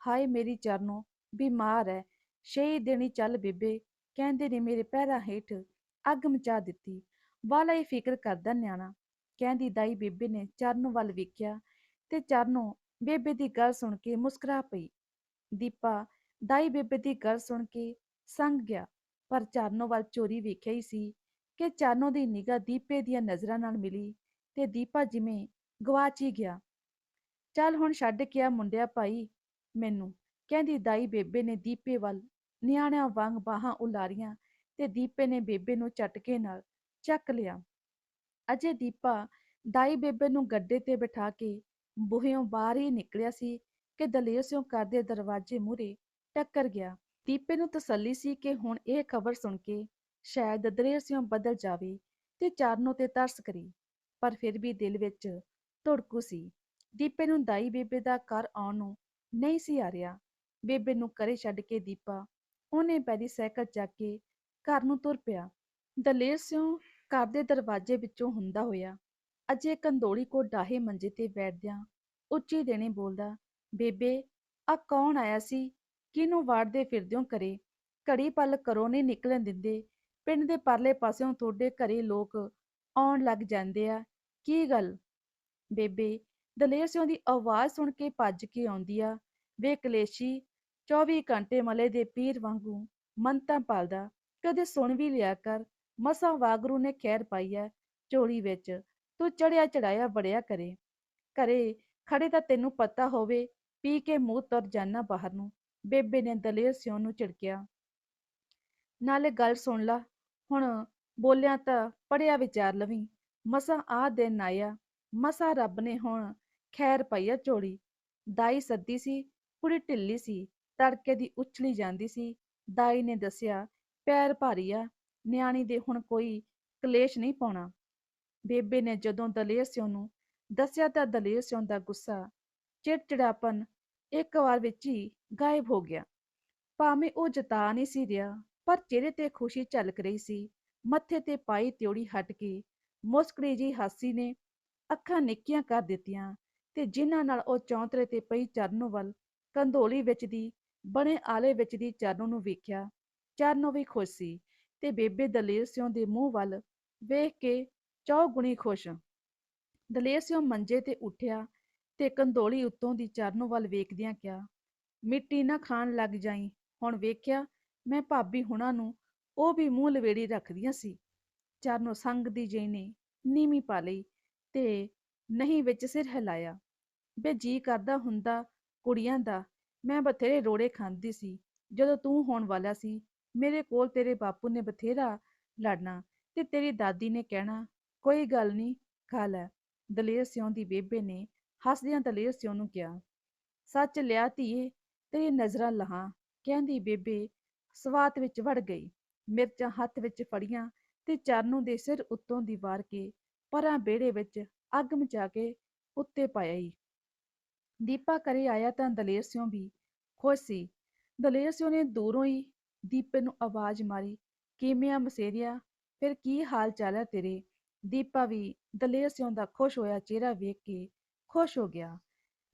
ਹਾਏ ਮੇਰੀ ਚਰਨੋਂ, ਬਿਮਾਰ ਹੈ ਛੇ ਦੇਣੀ ਚੱਲ ਬੇਬੇ, ਕਹਿੰਦੇ ਨੇ ਮੇਰੇ ਪੈਰਾਂ ਹੇਠ ਅੱਗ ਮਚਾ ਦਿੱਤੀ, ਵਾਲਾ ਹੀ ਫਿਕਰ ਕਰਦਾ ਨਿਆਣਾ। ਕਹਿੰਦੀ ਦਾਈ ਬੇਬੇ ਨੇ ਚਰਨ ਵੱਲ ਵੇਖਿਆ ਤੇ ਚਰਨੋਂ ਬੇਬੇ ਦੀ ਗੱਲ ਸੁਣ ਕੇ ਮੁਸਕਰਾ ਪਈ। ਦੀਪਾ ਦਾਈ ਬੇਬੇ ਦੀ ਗੱਲ ਸੁਣ ਕੇ ਸੰਗ ਗਿਆ, ਪਰ ਚਰਨੋਂ ਵੱਲ ਚੋਰੀ ਵੇਖਿਆ ਹੀ ਸੀ ਕਿ ਚਰਨੋਂ ਦੀ ਨਿਗਾਹ ਦੀਪੇ ਦੀਆਂ ਨਜ਼ਰਾਂ ਨਾਲ ਮਿਲੀ ਤੇ ਦੀਪਾ ਜਿਵੇਂ ਗਵਾਚ ਹੀ ਗਿਆ। ਚੱਲ ਹੁਣ ਛੱਡ ਕੇ ਆ ਮੁੰਡਿਆ ਭਾਈ, ਮੈਨੂੰ। ਕਹਿੰਦੀ ਦਾਈ ਬੇਬੇ ਨੇ ਦੀਪੇ ਵੱਲ ਨਿਆਣਿਆਂ ਵਾਂਗ ਬਾਹਾਂ ਉਲਾਰੀਆਂ ਤੇ ਦੀਪੇ ਨੇ ਬੇਬੇ ਨੂੰ ਝਟਕੇ ਨਾਲ ਚੱਕ ਲਿਆ। ਅਜੇ ਦੀਪਾ ਦਾਈ ਬੇਬੇ ਨੂੰ ਗੱਡੇ ਤੇ ਬਿਠਾ ਕੇ ਬੂਹਿਓਂ ਬਾਹਰ ਹੀ ਨਿਕਲਿਆ ਸੀ ਕਿ ਦਲੇਰ ਸਿਉਂ ਘਰ ਦੇ ਦਰਵਾਜ਼ੇ ਮੂਹਰੇ ਟੱਕਰ ਗਿਆ। ਦੀਪੇ ਨੂੰ ਤਸੱਲੀ ਸੀ ਕਿ ਹੁਣ ਇਹ ਖਬਰ ਸੁਣ ਕੇ ਸ਼ਾਇਦ ਦਲੇਰ ਸਿਉਂ ਬਦਲ ਜਾਵੇ ਤੇ ਚਰਨੋਂ ਤੇ ਤਰਸ ਕਰੇ, ਪਰ ਫਿਰ ਵੀ ਦਿਲ ਵਿੱਚ ਧੜਕੂ ਸੀ। ਦੀਪੇ ਨੂੰ ਦਾਈ ਬੇਬੇ ਦਾ ਘਰ ਆਉਣ ਨੂੰ ਨਹੀਂ ਸੀ ਆ ਰਿਹਾ। ਬੇਬੇ ਨੂੰ ਕਰੇ ਛੱਡ ਕੇ ਦੀਪਾ ਉਹਨੇ ਪੈਰੀ ਸਾਈਕਲ ਚੱਕ ਕੇ ਘਰ ਨੂੰ ਤੁਰ ਪਿਆ। ਦਲੇਰ ਸਿਉ ਘਰ ਦੇ ਦਰਵਾਜ਼ੇ ਵਿੱਚੋਂ ਹੁੰਦਾ ਹੋਇਆ ਅਜੇ ਕੰਦੋਲੀ ਕੋ ਡਾਹੇ ਮੰਜੇ ਤੇ ਬੈਠਦਿਆਂ ਉੱਚੀ ਦੇਣੇ ਬੋਲਦਾ, ਬੇਬੇ ਆ ਕੌਣ ਆਇਆ ਸੀ? ਕਿਹਨੂੰ ਵਾੜਦੇ ਫਿਰਦਿਓ ਕਰੇ ਘੜੀ ਪਲ ਕਰੋ ਨਹੀਂ ਨਿਕਲਣ ਦਿੰਦੇ। ਪਿੰਡ ਦੇ ਪਰਲੇ ਪਾਸਿਓਂ ਤੁਹਾਡੇ ਘਰੇ ਲੋਕ ਆਉਣ ਲੱਗ ਜਾਂਦੇ ਆ। ਕੀ ਗੱਲ? ਬੇਬੇ, ਦਲੇਰ ਸਿਉਂ ਦੀ ਆਵਾਜ਼ ਸੁਣ ਕੇ ਭੱਜ ਕੇ ਆਉਂਦੀ ਆ। ਵੇ ਕਲੇਸ਼ੀ 24 ਘੰਟੇ ਮਲੇ ਦੇ ਪੀਰ ਵਾਂਗੂ ਮੰਤਾਂ ਪਾਲਦਾ। ਕਦੇ ਸੁਣ ਵੀ ਲਿਆ ਕਰ, ਮਸਾਂ ਵਾਗਰੂ ਨੇ ਖੈਰ ਪਾਈ ਐ ਝੋਲੀ ਵਿੱਚ। ਤੂੰ ਚੜਿਆ ਚੜਾਇਆ ਬੜਿਆ ਕਰੇ। ਘਰੇ ਖੜੇ ਤਾਂ ਤੈਨੂੰ ਪਤਾ ਹੋਵੇ, ਪੀ ਕੇ ਮੂੰਹ ਤੁਰ ਜਾਨਾ ਬਾਹਰ ਨੂੰ। ਬੇਬੇ ਨੇ ਦਲੇਰ ਸਿਉਂ ਨੂੰ ਝਿੜਕਿਆ। ਨਾਲੇ ਗੱਲ ਸੁਣ ਲਾ, ਹੁਣ ਬੋਲਿਆ ਤਾਂ ਪੜਿਆ ਵਿਚਾਰ ਲਵੀ, ਮਸਾਂ ਆ ਦਿਨ ਆਇਆ, ਮਸਾਂ ਰੱਬ ਨੇ ਹੁਣ ਖੈਰ ਪਈ ਆ ਝੋਲੀ ਦਾਈ ਸੱਦੀ ਸੀ, ਕੁੜੀ ਢਿੱਲੀ ਸੀ, ਤੜਕੇ ਦੀ ਉਛਲੀ ਜਾਂਦੀ ਸੀ। ਦਾਈ ਨੇ ਦੱਸਿਆ, ਪੈਰ ਭਾਰੀ ਆ, ਨਿਆਣੀ ਦੇ ਹੁਣ ਕੋਈ ਕਲੇਸ਼ ਨਹੀਂ ਪਾਉਣਾ। ਬੇਬੇ ਨੇ ਜਦੋਂ ਦਲੇਰ ਸਿਉਂ ਨੂੰ ਦੱਸਿਆ ਤਾਂ ਦਲੇਰ ਸਿਉਂ ਦਾ ਗੁੱਸਾ, ਚਿੜਚਿੜਾਪਨ ਇੱਕ ਵਾਰ ਵਿੱਚ ਹੀ ਗਾਇਬ ਹੋ ਗਿਆ। ਭਾਵੇਂ ਉਹ ਜਤਾ ਨਹੀਂ ਸੀ ਰਿਹਾ, ਪਰ ਚਿਹਰੇ ਤੇ ਖੁਸ਼ੀ ਝਲਕ ਰਹੀ ਸੀ। ਮੱਥੇ ਤੇ ਪਾਈ ਤਿਉੜੀ ਹਟ ਕੇ ਮੁਸਕੜੀ ਜੀ ਹਾਸੀ ਨੇ ਅੱਖਾਂ ਨਿੱਕੀਆਂ ਕਰ ਦਿੱਤੀਆਂ ਤੇ ਜਿਨ੍ਹਾਂ ਨਾਲ ਉਹ ਚੌਂਤਰੇ ਤੇ ਪਈ ਚਰਨੋਂ ਵੱਲ ਕੰਧੋਲੀ ਵਿੱਚ ਦੀ, ਬਣੇ ਆਲੇ ਵਿੱਚ ਦੀ ਚਰਨੋਂ ਨੂੰ ਵੇਖਿਆ। ਚਰਨੋਂ ਵੀ ਖੁਸ਼ ਸੀ ਤੇ ਬੇਬੇ ਦਲੇਰ ਸਿਉਂ ਦੇ ਮੂੰਹ ਵੱਲ ਵੇਖ ਕੇ ਚੌਗੁਣੀ ਖੁਸ਼। ਦਲੇਰ ਸਿਉਂ ਮੰਜੇ ਤੇ ਉੱਠਿਆ ਤੇ ਕੰਧੋਲੀ ਉੱਤੋਂ ਦੀ ਚਰਨੋਂ ਵੱਲ ਵੇਖਦਿਆਂ ਕਿਹਾ, ਮਿੱਟੀ ਨਾ ਖਾਣ ਲੱਗ ਜਾਈ। ਹੁਣ ਵੇਖਿਆ, ਮੈਂ ਭਾਬੀ ਹੁਣਾਂ ਨੂੰ ਉਹ ਵੀ ਮੂੰਹ ਲਵੇੜੀ ਰੱਖਦੀਆਂ ਸੀ। ਚਰਨੋਂ ਸੰਗ ਦੀ ਜਈ ਨੇ ਨੀਵੀਂ ਪਾ ਲਈ ਤੇ ਨਹੀਂ ਵਿੱਚ ਸਿਰ ਹਿਲਾਇਆ। ਬੇ ਜੀ ਕਰਦਾ ਹੁੰਦਾ ਕੁੜੀਆਂ ਦਾ, ਮੈਂ ਬਥੇਰੇ ਰੋੜੇ ਖਾਂਦੀ ਸੀ। ਜਦੋਂ ਤੂੰ ਹੋਣ ਵਾਲਾ ਸੀ, ਮੇਰੇ ਕੋਲ ਤੇਰੇ ਬਾਪੂ ਨੇ ਬਥੇਰਾ ਲੜਨਾ ਤੇ ਤੇਰੀ ਦਾਦੀ ਨੇ ਕਹਿਣਾ, ਕੋਈ ਗੱਲ ਨਹੀਂ ਖਾ ਲੈ। ਦਲੇਰ ਸਿਉਂ ਦੀ ਬੇਬੇ ਨੇ ਹੱਸਦਿਆਂ ਦਲੇਰ ਸਿਉਂ ਨੂੰ ਕਿਹਾ, ਸੱਚ ਲਿਆ ਧੀਏ ਤੇਰੀ ਨਜ਼ਰਾਂ ਲਹਾਂ। ਕਹਿੰਦੀ ਬੇਬੇ ਸਵਾਤ ਵਿੱਚ ਵੜ ਗਈ, ਮਿਰਚਾਂ ਹੱਥ ਵਿੱਚ ਫੜੀਆਂ ਤੇ ਚਰਨੂ ਦੇ ਸਿਰ ਉੱਤੋਂ ਦੀ ਵਾਰ ਕੇ ਪਰਾਂ ਬੇੜੇ ਵਿੱਚ ਅੱਗ ਮਚਾ ਕੇ ਉੱਤੇ ਪਾਇਆ ਈ ਦੀਪਾ ਕਰੇ ਆਇਆ ਤਾਂ ਦਲੇਰ ਸਿਉਂ ਵੀ ਖੁਸ਼ ਸੀ। ਦਲੇਰ ਸਿਉਂ ਨੇ ਦੂਰੋਂ ਹੀ ਦੀਪੇ ਨੂੰ ਆਵਾਜ਼ ਮਾਰੀ, ਕਿਵੇਂ ਆ ਮਸੇਰੀਆ? ਫਿਰ ਕੀ ਹਾਲ ਚਾਲ ਹੈ ਤੇਰੇ? ਦੀਪਾ ਵੀ ਦਲੇਰ ਸਿਉਂ ਦਾ ਖੁਸ਼ ਹੋਇਆ ਚਿਹਰਾ ਵੇਖ ਕੇ ਖੁਸ਼ ਹੋ ਗਿਆ।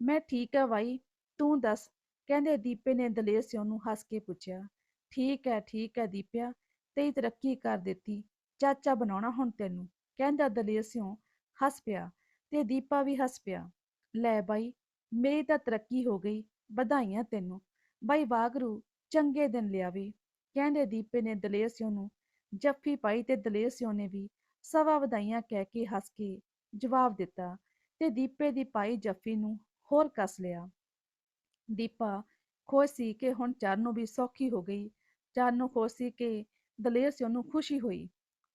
ਮੈਂ ਠੀਕ ਆ ਬਾਈ, ਤੂੰ ਦੱਸ? ਕਹਿੰਦੇ ਦੀਪੇ ਨੇ ਦਲੇਰ ਸਿਉਂ ਨੂੰ ਹੱਸ ਕੇ ਪੁੱਛਿਆ। ਠੀਕ ਹੈ ਠੀਕ ਹੈ ਦੀਪਿਆ, ਤੇਰੀ ਤਰੱਕੀ ਕਰ ਦਿੱਤੀ। ਚਾਚਾ ਬਣਾਉਣਾ ਹੁਣ ਤੈਨੂੰ। ਕਹਿੰਦਾ ਦਲੇਰ ਸਿਉਂ ਹੱਸ ਪਿਆ ਤੇ ਦੀਪਾ ਵੀ ਹੱਸ ਪਿਆ। ਲੈ ਬਾਈ, ਮੇਰੀ ਤਾਂ ਤਰੱਕੀ ਹੋ ਗਈ, ਵਧਾਈਆਂ ਤੈਨੂੰ। ਬਾਈ ਵਾਗਰੂ, ਚੰਗੇ ਦਿਨ ਲਿਆਵੇ। ਕਹਿੰਦੇ ਦੀਪੇ ਨੇ ਦਲੇਰ ਸਿਉਂ ਨੂੰ ਜੱਫੀ ਪਾਈ ਤੇ ਦਲੇਰ ਸਿਉਂ ਨੇ ਵੀ ਸਵਾ ਵਧਾਈਆਂ ਕਹਿ ਕੇ ਹੱਸ ਕੇ ਜਵਾਬ ਦਿੱਤਾ। ਤੇ ਦੀਪੇ ਦੀ ਪਾਈ ਜੱਫੀ ਨੂੰ ਹੋਰ ਕੱਸ ਲਿਆ। ਦੀਪਾ ਖੁਸ਼ ਸੀ ਕਿ ਹੁਣ ਚਰਨੋਂ ਵੀ ਸੌਖੀ ਹੋ ਗਈ। ਚਰਨੋਂ ਖੁਸ਼ ਸੀ ਕਿ ਦਲੇਰ ਸਿਉਂ ਨੂੰ ਖੁਸ਼ੀ ਹੋਈ।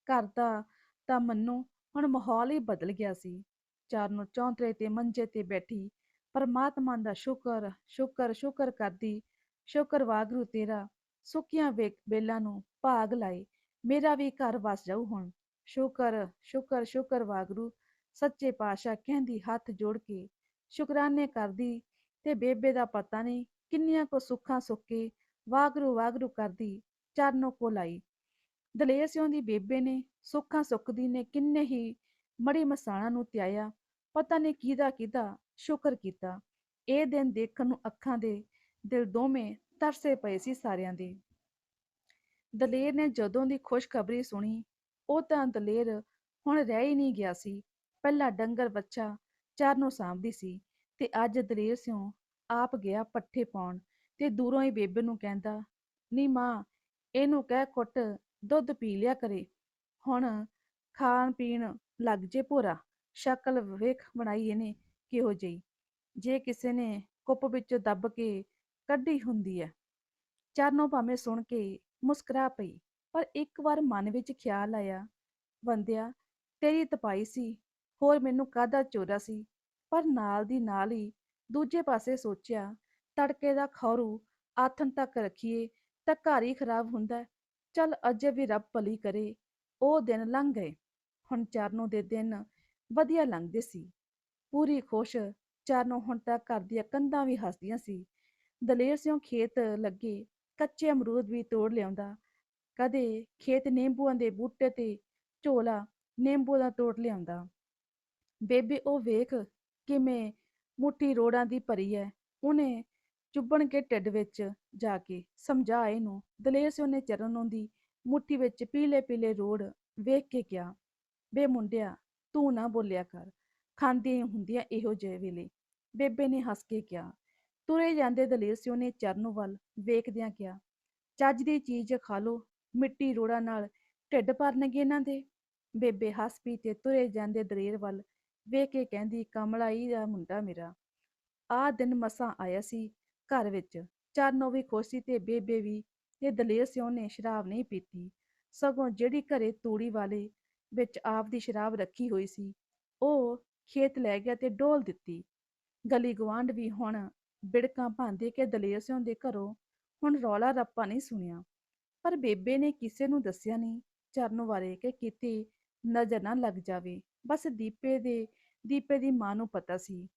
ਘਰ ਦਾ ਤਾਂ ਮੰਨੋ ਹੁਣ ਮਾਹੌਲ ਹੀ ਬਦਲ ਗਿਆ ਸੀ। ਚਰਨੋਂ ਚੌਂਤਰੇ ਤੇ ਮੰਜੇ ਤੇ ਬੈਠੀ ਪਰਮਾਤਮਾ ਦਾ ਸ਼ੁਕਰ ਸ਼ੁਕਰ ਸ਼ੁਕਰ ਕਰਦੀ, ਸ਼ੁਕਰ ਵਾਗਰੂ ਤੇਰਾ, ਸੁੱਕੀਆਂ ਵੇਖ ਬੇਲਾਂ ਨੂੰ ਭਾਗ ਲਾਏ। ਮੇਰਾ ਵੀ ਘਰ ਵਸ ਜਾਊ ਹੁਣ। ਸ਼ੁਕਰ ਸ਼ੁਕਰ ਸ਼ੁਕਰ ਵਾਗਰੂ ਸੱਚੇ ਪਾਤਸ਼ਾਹ ਕਹਿੰਦੀ ਹੱਥ ਜੋੜ ਕੇ, ਸ਼ੁਕਰਾਨੇ ਕਰਦੀ ਤੇ ਬੇਬੇ ਦਾ ਪਤਾ ਨਹੀਂ ਕਿੰਨੀਆਂ ਕੋ ਸੁੱਖਾਂ ਸੁੱਕੇ ਵਾਗਰੂ ਵਾਗਰੂ ਕਰਦੀ ਚਰਨੋਂ ਕੋਲ ਆਈ। ਦਲੇਰ ਸਿਉਂ ਦੀ ਬੇਬੇ ਨੇ ਸੁੱਖਾਂ ਸੁੱਕਦੀ ਨੇ ਕਿੰਨੇ ਹੀ ਮੜੀ ਮਸਾਣਾ ਨੂੰ ਤਿਆਇਆ, ਪਤਾ ਨਹੀਂ ਕਿਹਦਾ ਕਿਹਦਾ ਸ਼ੁਕਰ ਕੀਤਾ। ਇਹ ਦਿਨ ਦੇਖਣ ਨੂੰ ਅੱਖਾਂ ਦੇ ਦਿਲ ਦੋਵੇਂ ਤਰਸੇ ਪਏ ਸੀ ਸਾਰਿਆਂ ਦੇ। ਦਲੇਰ ਨੇ ਜਦੋਂ ਦੀ ਖੁਸ਼ਖਬਰੀ ਸੁਣੀ, ਉਹ ਤਾਂ ਦਲੇਰ ਹੁਣ ਰਹਿ ਹੀ ਨਹੀਂ ਗਿਆ ਸੀ। ਪਹਿਲਾਂ ਡੰਗਰ ਬੱਚਾ ਚਰਨੋਂ ਸਾਂਭਦੀ ਸੀ ਤੇ ਅੱਜ ਦਲੇਰ ਸਿਉਂ ਆਪ ਗਿਆ ਪੱਠੇ ਪਾਉਣ ਤੇ ਦੂਰੋਂ ਹੀ ਬੇਬੇ ਨੂੰ ਕਹਿੰਦਾ, ਨੀ ਮਾਂ, ਇਹਨੂੰ ਕਹਿ ਕੁੱਟ ਦੁੱਧ ਪੀ ਲਿਆ ਕਰੇ। ਹੁਣ ਖਾਣ ਪੀਣ ਲੱਗ ਜੇ ਭੋਰਾ, ਸ਼ਕਲ ਵੇਖ ਬਣਾਈ ਇਹਨੇ ਕਿਹੋ ਜਿਹੀ। ਜੇ ਕਿਸੇ ਨੇ ਕੁੱਪ ਵਿੱਚੋਂ ਦੱਬ ਕੇ ਕੱਢੀ ਹੁੰਦੀ ਹੈ ਚਰਨੋਂ ਭਾਵੇਂ ਸੁਣ ਕੇ ਮੁਸਕਰਾ ਪਈ, ਪਰ ਇੱਕ ਵਾਰ ਮਨ ਵਿੱਚ ਖਿਆਲ ਆਇਆ ਬੰਦਿਆ ਤੇਰੀ ਤਪਾਈ ਸੀ ਹੋਰ ਮੈਨੂੰ ਕਾਹਦਾ ਚੋਰਾ ਸੀ? ਪਰ ਨਾਲ ਦੀ ਨਾਲ ਹੀ ਦੂਜੇ ਪਾਸੇ ਸੋਚਿਆ, ਤੜਕੇ ਦਾ ਖੌਰੂ ਆਥਣ ਤੱਕ ਰੱਖੀਏ ਤਾਂ ਘਰ ਹੀ ਖਰਾਬ ਹੁੰਦਾ ਚੱਲ ਅਜੇ ਵੀ ਰੱਬ ਭਲੀ ਕਰੇ, ਉਹ ਦਿਨ ਲੰਘ ਗਏ। ਹੁਣ ਚਰਨੋਂ ਦੇ ਦਿਨ ਵਧੀਆ ਲੰਘਦੇ ਸੀ। ਪੂਰੀ ਖੁਸ਼ ਚਾਰਨੋਂ ਹੁਣ ਤੱਕ ਘਰ ਦੀਆਂ ਕੰਧਾਂ ਵੀ ਹੱਸਦੀਆਂ ਸੀ। ਦਲੇਰ ਸਿਉਂ ਖੇਤ ਲੱਗੇ, ਕੱਚੇ ਅਮਰੂਦ ਵੀ ਤੋੜ ਲਿਆਉਂਦਾ। ਕਦੇ ਖੇਤ ਨਿੰਬੂਆਂ ਦੇ ਬੂਟੇ ਤੇ ਝੋਲਾ ਨਿੰਬੂ ਦਾ ਤੋੜ ਲਿਆਉਂਦਾ। ਬੇਬੇ ਉਹ ਵੇਖ ਕਿਵੇਂ ਮੁੱਠੀ ਰੋੜਾਂ ਦੀ ਭਰੀ ਐ। ਉਹਨੇ ਚੁੱਭਣ ਕੇ ਢਿੱਡ ਵਿੱਚ ਜਾ ਕੇ ਸਮਝਾ ਇਹਨੂੰ। ਦਲੇਰ ਸਿਉਂ ਨੇ ਚਰਨ ਨੂੰ ਦੀ ਮੁੱਠੀ ਵਿੱਚ ਪੀਲੇ ਪੀਲੇ ਰੋੜ ਵੇਖ ਕੇ ਕਿਹਾ, ਬੇ ਮੁੰਡਿਆ, ਤੂੰ ਨਾ ਬੋਲਿਆ ਕਰ। ਖਾਂਦੀਆਂ ਹੁੰਦੀਆਂ ਇਹੋ ਜਿਹੇ ਵੇਲੇ ਬੇਬੇ ਨੇ ਹੱਸ ਕੇ ਕਿਹਾ। ਤੁਰੇ ਜਾਂਦੇ ਦਲੇਰ ਸਿਓ ਨੇ ਚਰਨ ਵੱਲ ਵੇਖਦਿਆਂ ਕਿਹਾ, ਚੱਜ ਦੀ ਚੀਜ਼ ਖਾ ਲੋ ਮਿੱਟੀ ਰੋੜਾਂ ਨਾਲ ਢਿੱਡ ਭਰਨਗੇ ਇਹਨਾਂ ਦੇ ਬੇਬੇ ਹੱਸ ਪੀ ਤੇ ਤੁਰੇ ਜਾਂਦੇ ਦਲੇਰ ਵੱਲ ਵੇਖ ਕੇ ਕਹਿੰਦੀ, ਕਮਲਾਈ ਦਾ ਮੁੰਡਾ ਮੇਰਾ। ਆਹ ਦਿਨ ਮਸਾਂ ਆਇਆ ਸੀ ਘਰ ਵਿੱਚ। ਚਰਨੋਂ ਵੀ ਖੁਸ਼ ਸੀ ਤੇ ਬੇਬੇ ਵੀ ਤੇ ਦਲੇਰ ਸਿਉਂ ਨੇ ਸ਼ਰਾਬ ਨਹੀਂ ਪੀਤੀ। ਸਗੋਂ ਜਿਹੜੀ ਘਰੇ ਤੂੜੀ ਵਾਲੇ ਵਿੱਚ ਆਪ ਦੀ ਸ਼ਰਾਬ ਰੱਖੀ ਹੋਈ ਸੀ, ਉਹ ਖੇਤ ਲੈ ਗਿਆ ਤੇ ਡੋਲ ਦਿੱਤੀ। ਗਲੀ ਗਵਾਂਢ ਵੀ ਹੁਣ ਬਿੜਕਾਂ ਭਾਂਦੇ ਕੇ ਦਲੇਰ ਸਿਉਂ ਦੇ ਘਰੋਂ ਹੁਣ ਰੌਲਾ ਰੱਪਾ ਨਹੀਂ ਸੁਣਿਆ। ਪਰ ਬੇਬੇ ਨੇ ਕਿਸੇ ਨੂੰ ਦੱਸਿਆ ਨਹੀਂ ਚਰਨ ਬਾਰੇ ਕਿ ਕਿਤੇ ਨਜ਼ਰ ਨਾ ਲੱਗ ਜਾਵੇ। ਬਸ ਦੀਪੇ ਦੇ, ਦੀਪੇ ਦੀ ਮਾਂ ਨੂੰ ਪਤਾ ਸੀ।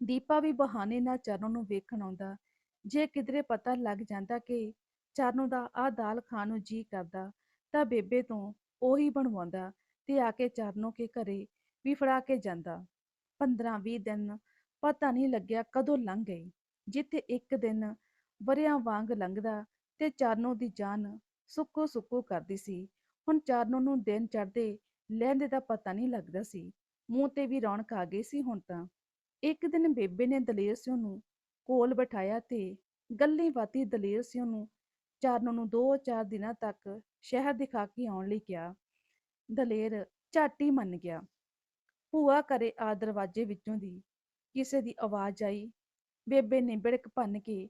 ਦੀਪਾ ਵੀ ਬਹਾਨੇ ਨਾਲ ਚਰਨ ਨੂੰ ਵੇਖਣ ਆਉਂਦਾ। ਜੇ ਕਿਧਰੇ ਪਤਾ ਲੱਗ ਜਾਂਦਾ ਕਿ ਚਰਨ ਦਾ ਆਹ ਦਾਲ ਖਾਣ ਨੂੰ ਜੀ ਕਰਦਾ, ਤਾਂ ਬੇਬੇ ਤੋਂ ਉਹੀ ਬਣਵਾਉਂਦਾ ਤੇ ਆ ਕੇ ਚਰਨੋਂ ਕੇ ਘਰੇ ਵੀ ਫੜਾ ਕੇ ਜਾਂਦਾ। 15-20 ਦਿਨ ਪਤਾ ਨਹੀਂ ਲੱਗਿਆ ਕਦੋਂ ਲੰਘ ਗਏ ਜਿੱਥੇ ਇੱਕ ਦਿਨ ਵਰਿਆਂ ਵਾਂਗ ਲੰਘਦਾ ਤੇ ਚਰਨੋਂ ਦੀ ਜਾਨ ਸੁੱਕੋ ਸੁੱਕੋ ਕਰਦੀ ਸੀ। ਹੁਣ ਚਰਨੋਂ ਨੂੰ ਦਿਨ ਚੜ੍ਹਦੇ ਲਹਿੰਦੇ ਦਾ ਪਤਾ ਨਹੀਂ ਲੱਗਦਾ ਸੀ। ਮੂੰਹ ਤੇ ਵੀ ਰੌਣਕ ਆ ਗਈ ਸੀ ਹੁਣ ਤਾਂ। ਇੱਕ ਦਿਨ ਬੇਬੇ ਨੇ ਦਲੇਰ ਸਿੰਘ ਨੂੰ ਕੋਲ ਬਿਠਾਇਆ ਤੇ ਗੱਲੀ ਬਾਤੀ ਦਲੇਰ ਸਿੰਘ ਨੂੰ ਚਰਨੋਂ ਨੂੰ ਦੋ ਚਾਰ ਦਿਨਾਂ ਤੱਕ ਸ਼ਹਿਰ ਦਿਖਾ ਕੇ ਆਉਣ ਲਈ ਕਿਹਾ। ਦਲੇਰ ਝਾਟੀ ਮੰਨ ਗਿਆ। ਭੂਆ ਘਰੇ ਆ ਦਰਵਾਜ਼ੇ ਵਿੱਚੋਂ ਦੀ ਕਿਸੇ ਦੀ ਆਵਾਜ਼ ਆਈ। ਬੇਬੇ ਨੇ ਬਿੜਕ ਭੰਨ ਕੇ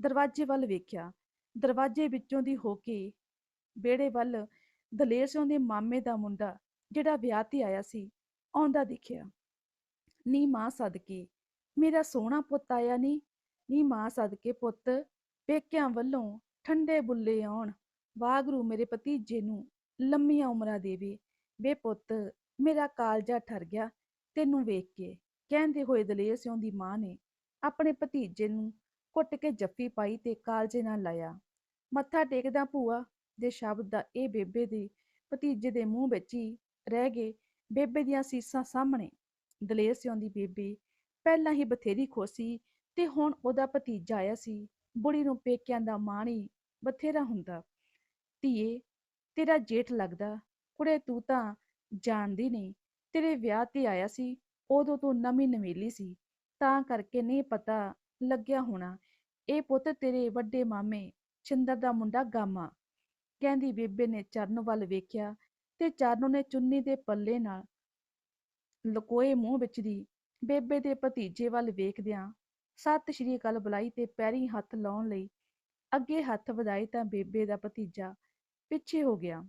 ਦਰਵਾਜ਼ੇ ਵੱਲ ਵੇਖਿਆ। ਦਰਵਾਜ਼ੇ ਵਿੱਚੋਂ ਦੀ ਹੋ ਕੇ ਬੇੜੇ ਵੱਲ ਦਲੇਰ ਸਿੰਘ ਦੇ ਮਾਮੇ ਦਾ ਮੁੰਡਾ ਜਿਹੜਾ ਵਿਆਹ ਤੇ ਆਇਆ ਸੀ, ਆਉਂਦਾ ਦਿਖਿਆ। ਨੀ ਮਾਂ ਸਦਕੇ, ਮੇਰਾ ਸੋਹਣਾ ਪੁੱਤ ਆਇਆ ਨੀ ਨੀ ਮਾਂ ਸਦਕੇ ਪੁੱਤ, ਪੇਕਿਆਂ ਵੱਲੋਂ ਠੰਡੇ ਬੁੱਲੇ ਆਉਣ, ਵਾਗਰੂ ਮੇਰੇ ਭਤੀਜੇ ਨੂੰ ਲੰਮੀਆਂ ਉਮਰਾਂ ਦੇਵੇ। ਵੇ ਪੁੱਤ, ਮੇਰਾ ਕਾਲਜਾ ਠਰ ਗਿਆ, ਤੈਨੂੰ ਵੇਖ ਕੇ। ਕਹਿੰਦੇ ਹੋਏ ਦਲੇਰ ਸਿਉਂ ਦੀ ਮਾਂ ਨੇ ਆਪਣੇ ਭਤੀਜੇ ਨੂੰ ਕੁੱਟ ਕੇ ਜੱਫੀ ਪਾਈ ਤੇ ਕਾਲਜੇ ਨਾਲ ਲਾਇਆ। ਮੱਥਾ ਟੇਕਦਾ ਭੂਆ ਦੇ ਸ਼ਬਦ ਦਾ ਇਹ ਬੇਬੇ ਦੇ ਭਤੀਜੇ ਦੇ ਮੂੰਹ ਵਿੱਚ ਹੀ ਰਹਿ ਗਏ। ਬੇਬੇ ਦੀਆਂ ਸੀਸਾਂ ਸਾਹਮਣੇ, ਦਲੇਰ ਸਿਉਂ ਦੀ ਬੇਬੇ ਪਹਿਲਾਂ ਹੀ ਬਥੇਰੀ ਖੁਸ਼ੀ ਤੇ ਹੁਣ ਉਹਦਾ ਭਤੀਜਾ ਆਇਆ ਸੀ। ਬੁੜੀ ਨੂੰ ਪੇਕਿਆਂ ਦਾ ਮਾਣ ਹੀ ਬਥੇਰਾ ਹੁੰਦਾ। ਧੀਏ, ਤੇਰਾ ਜੇਠ ਲੱਗਦਾ। ਕੁੜੇ ਤੂੰ ਤਾਂ ਜਾਣਦੀ ਨਹੀਂ ਤੇਰੇ ਵਿਆਹ ਤੇ ਆਇਆ ਸੀ, ਉਦੋਂ ਤੂੰ ਨਵੀਂ ਨਵੇਲੀ ਸੀ। ਤਾਂ ਕਰਕੇ ਨਹੀਂ ਪਤਾ ਲੱਗਿਆ ਹੋਣਾ। ਇਹ ਪੁੱਤ ਤੇਰੇ ਵੱਡੇ ਮਾਮੇ ਛਿੰਦਰ ਦਾ ਮੁੰਡਾ ਗਾਮਾ। ਕਹਿੰਦੀ ਬੇਬੇ ਨੇ ਚਰਨ ਵੱਲ ਵੇਖਿਆ। ਤੇ ਚਰਨ ਨੇ ਚੁੰਨੀ ਦੇ ਪੱਲੇ ਨਾਲ ਲਕੋਏ ਮੂੰਹ ਵਿੱਚ ਦੀ, ਬੇਬੇ ਦੇ ਭਤੀਜੇ ਵੱਲ ਵੇਖਦਿਆਂ ਸਤਿ ਸ਼੍ਰੀ ਅਕਾਲ ਬੁਲਾਈ ਤੇ ਪੈਰੀ ਹੱਥ ਲਾਉਣ ਲਈ ਅੱਗੇ ਹੱਥ ਵਧਾਏ ਤਾਂ ਬੇਬੇ ਦਾ ਭਤੀਜਾ ਪਿੱਛੇ ਹੋ ਗਿਆ।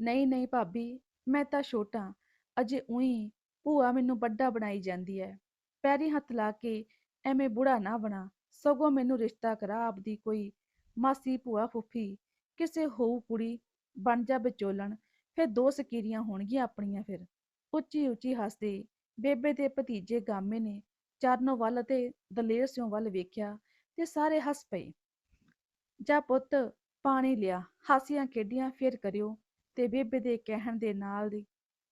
ਨਹੀਂ ਨਹੀਂ ਭਾਬੀ, ਮੈਂ ਤਾਂ ਛੋਟਾ, ਅਜੇ ਉਹੀ ਭੂਆ ਮੈਨੂੰ ਵੱਡਾ ਬਣਾਈ ਜਾਂਦੀ ਹੈ ਪੈਰੀ ਹੱਥ ਲਾ ਕੇ ਐਵੇਂ ਬੁੜਾ ਨਾ ਬਣਾ, ਸਗੋਂ ਮੈਨੂੰ ਰਿਸ਼ਤਾ ਕਰਾ, ਆਪਦੀ ਕੋਈ ਮਾਸੀ ਭੂਆ ਫੁੱਫੀ, ਕਿਸੇ ਹੋਊ ਕੁੜੀ ਬਣ ਜਾ ਵਿਚੋਲਣ ਫਿਰ ਦੋ ਸਕੀਰੀਆਂ ਹੋਣਗੀਆਂ ਆਪਣੀਆਂ ਫਿਰ। ਉੱਚੀ ਉੱਚੀ ਹੱਸਦੇ ਬੇਬੇ ਦੇ ਭਤੀਜੇ ਗਾਮੇ ਨੇ ਚਰਨੋਂ ਵੱਲ ਤੇ ਦਲੇਰ ਸਿਉਂ ਵੱਲ ਵੇਖਿਆ ਤੇ ਸਾਰੇ ਹੱਸ ਪਏ। ਜਾ ਪੁੱਤ, ਪਾਣੀ ਲਿਆ। ਹਾਸੀਆਂ ਖੇਡੀਆਂ ਫਿਰ ਕਰਿਓ। ਤੇ ਬੇਬੇ ਦੇ ਕਹਿਣ ਦੇ ਨਾਲ ਦੀ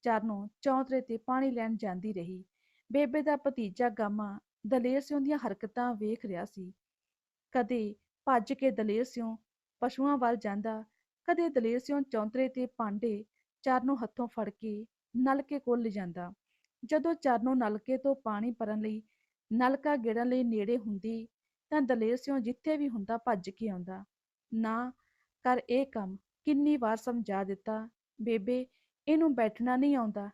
ਚਰਨੋਂ ਚੌਂਤਰੇ ਤੇ ਪਾਣੀ ਲੈਣ ਜਾਂਦੀ ਰਹੀ। ਬੇਬੇ ਦਾ ਭਤੀਜਾ ਗਾਮਾ ਦਲੇਰ ਸਿਉਂ ਦੀਆਂ ਹਰਕਤਾਂ ਵੇਖ ਰਿਹਾ ਸੀ। ਕਦੇ ਭੱਜ ਕੇ ਦਲੇਰ ਸਿਉਂ ਪਸ਼ੂਆਂ ਵੱਲ ਜਾਂਦਾ ਕਦੇ ਦਲੇਰ ਸਿਉਂ ਚੌਂਤਰੇ ਤੇ ਭਾਂਡੇ ਚਰਨੋਂ ਹੱਥੋਂ ਫੜ ਕੇ ਨਲਕੇ ਕੋਲ ਲਿਜਾਂਦਾ। ਜਦੋਂ ਚਰਨੋਂ ਨਲਕੇ ਤੋਂ ਪਾਣੀ ਭਰਨ ਲਈ ਨਲਕਾ ਗੇੜਨ ਲਈ ਨੇੜੇ ਹੁੰਦੀ ਤਾਂ ਦਲੇਰ ਸਿਉਂ ਜਿੱਥੇ ਵੀ ਹੁੰਦਾ ਭੱਜ ਕੇ ਆਉਂਦਾ। ਨਾ, ਕਰ ਇਹ ਕੰਮ। ਕਿੰਨੀ ਵਾਰ ਸਮਝਾ ਦਿੱਤਾ। ਬੇਬੇ, ਇਹਨੂੰ ਬੈਠਣਾ ਨਹੀਂ ਆਉਂਦਾ।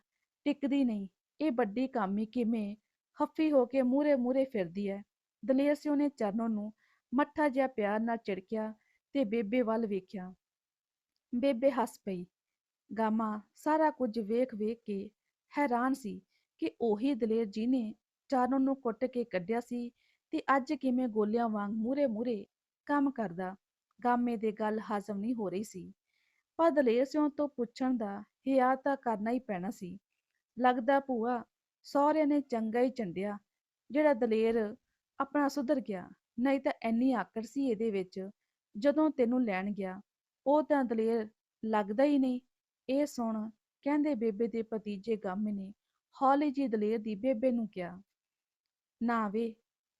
ਟਿਕਦੀ ਨਹੀਂ। ਇਹ ਵੱਡੀ ਕਾਮੀ ਕਿਵੇਂ ਹੱਫੀ ਹੋ ਕੇ ਮੂਰੇ ਮੂਰੇ ਫਿਰਦੀ ਹੈ ਦਲੇਰ ਸਿਉਂ ਨੇ ਚਰਨੋਂ ਨੂੰ ਮੱਠਾ ਜਿਹਾ ਪਿਆਰ ਨਾਲ ਝਿੜਕਿਆ ਤੇ ਬੇਬੇ ਵੱਲ ਵੇਖਿਆ। ਬੇਬੇ ਹੱਸ ਪਈ। ਗਾਮਾ ਸਾਰਾ ਕੁਝ ਵੇਖ ਵੇਖ ਕੇ ਹੈਰਾਨ ਸੀ ਕਿ ਉਹੀ ਦਲੇਰ ਜੀ ਨੇ ਚਾਰੋਂ ਨੂੰ ਕੁੱਟ ਕੇ ਕੱਢਿਆ ਸੀ ਤੇ ਅੱਜ ਕਿਵੇਂ ਗੋਲਿਆਂ ਵਾਂਗ ਮੂਰੇ ਮੂਰੇ ਕੰਮ ਕਰਦਾ। ਗਾਮੇ ਦੇ ਗੱਲ ਹਜ਼ਮ ਨਹੀਂ ਹੋ ਰਹੀ ਸੀ। ਪਰ ਦਲੇਰ ਸਿਉਂ ਤੋਂ ਪੁੱਛਣ ਦਾ ਹਿਆ ਤਾਂ ਕਰਨਾ ਹੀ ਪੈਣਾ ਸੀ। ਲੱਗਦਾ ਭੂਆ ਸਹੁਰਿਆਂ ਨੇ ਚੰਗਾ ਹੀ ਚੰਡਿਆ, ਜਿਹੜਾ ਦਲੇਰ ਆਪਣਾ ਸੁਧਰ ਗਿਆ। ਨਹੀਂ ਤਾਂ ਇੰਨੀ ਆਕੜ ਸੀ ਇਹਦੇ ਵਿੱਚ, ਜਦੋਂ ਤੈਨੂੰ ਲੈਣ ਗਿਆ। ਉਹ ਤਾਂ ਦਲੇਰ ਲੱਗਦਾ ਹੀ ਨਹੀਂ। ਇਹ ਸੁਣ ਕਹਿੰਦੇ ਬੇਬੇ ਦੇ ਭਤੀਜੇ ਗਾਮੇ ਨੇ, ਹੌਲੀ ਜੀ ਦਲੇਰ ਦੀ ਬੇਬੇ ਨੂੰ ਕਿਹਾ, ਨਾ ਵੇ,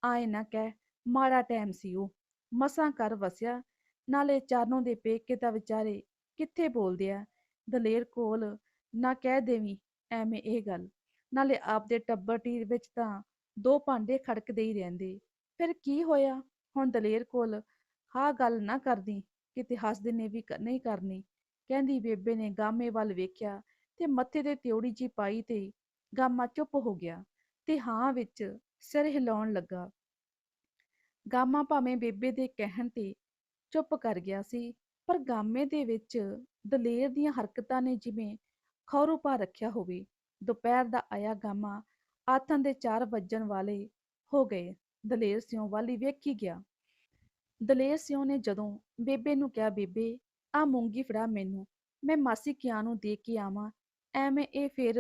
ਆਏ ਨਾ ਕਹਿ, ਮਾੜਾ ਟਾਈਮ ਸੀ ਉਹ, ਮਸਾਂ ਕਰ ਵਸਿਆ, ਨਾਲੇ ਚਾਨੋ ਦੇ ਪੇਕੇ ਤਾਂ ਵਿਚਾਰੇ ਕਿੱਥੇ ਬੋਲਦੇ ਆ? ਦਲੇਰ ਕੋਲ ਨਾ ਕਹਿ ਦੇਵੀ, ਐਵੇਂ ਇਹ ਗੱਲ, ਨਾਲੇ ਆਪਦੇ ਟੱਬਰ ਟੀਰ ਵਿੱਚ ਤਾਂ ਦੋ ਭਾਂਡੇ ਖੜਕਦੇ ਹੀ ਰਹਿੰਦੇ, ਫਿਰ ਕੀ ਹੋਇਆ? ਹੁਣ ਦਲੇਰ ਕੋਲ ਹਾਂ ਗੱਲ ਨਾ ਕਰਦੀ ਕਿਤੇ ਹੱਸਦੇ ਨੇ ਵੀ ਨਹੀਂ ਕਰਨੀ। ਕਹਿੰਦੀ ਬੇਬੇ ਨੇ ਗਾਮੇ ਵੱਲ ਵੇਖਿਆ ਤੇ ਮੱਥੇ ਤੇ ਤਿਉੜੀ ਜੀ ਪਾਈ ਤੇ ਗਾਮਾ ਚੁੱਪ ਹੋ ਗਿਆ ਤੇ ਹਾਂ ਵਿੱਚ ਸਿਰ ਹਿਲਾਉਣ ਲੱਗਾ। ਗਾਮਾ ਭਾਵੇਂ ਬੇਬੇ ਦੇ ਕਹਿਣ ਤੇ ਚੁੱਪ ਕਰ ਗਿਆ ਸੀ, ਪਰ ਗਾਮੇ ਦੇ ਵਿੱਚ ਦਲੇਰ ਦੀਆਂ ਹਰਕਤਾਂ ਨੇ ਜਿਵੇਂ ਖੌਰੂ ਪਾ ਰੱਖਿਆ ਹੋਵੇ, ਦੁਪਹਿਰ ਦਾ ਆਇਆ ਗਾਮਾ ਆਥਣ ਦੇ 4 ਵੱਜਣ ਵਾਲੇ ਹੋ ਗਏ। ਦਲੇਰ ਸਿਉਂ ਵੱਲ ਹੀ ਵੇਖੀ ਗਿਆ। ਦਲੇਰ ਸਿਉਂ ਨੇ ਜਦੋਂ ਬੇਬੇ ਨੂੰ ਕਿਹਾ, ਬੇਬੇ ਆ ਮੂੰਗੀ ਫੜਾ ਮੈਨੂੰ। ਮੈਂ ਮਾਸੀ ਕਿਆ ਨੂੰ ਦੇ ਕੇ ਆਵਾਂ। ਐਵੇਂ ਇਹ ਫਿਰ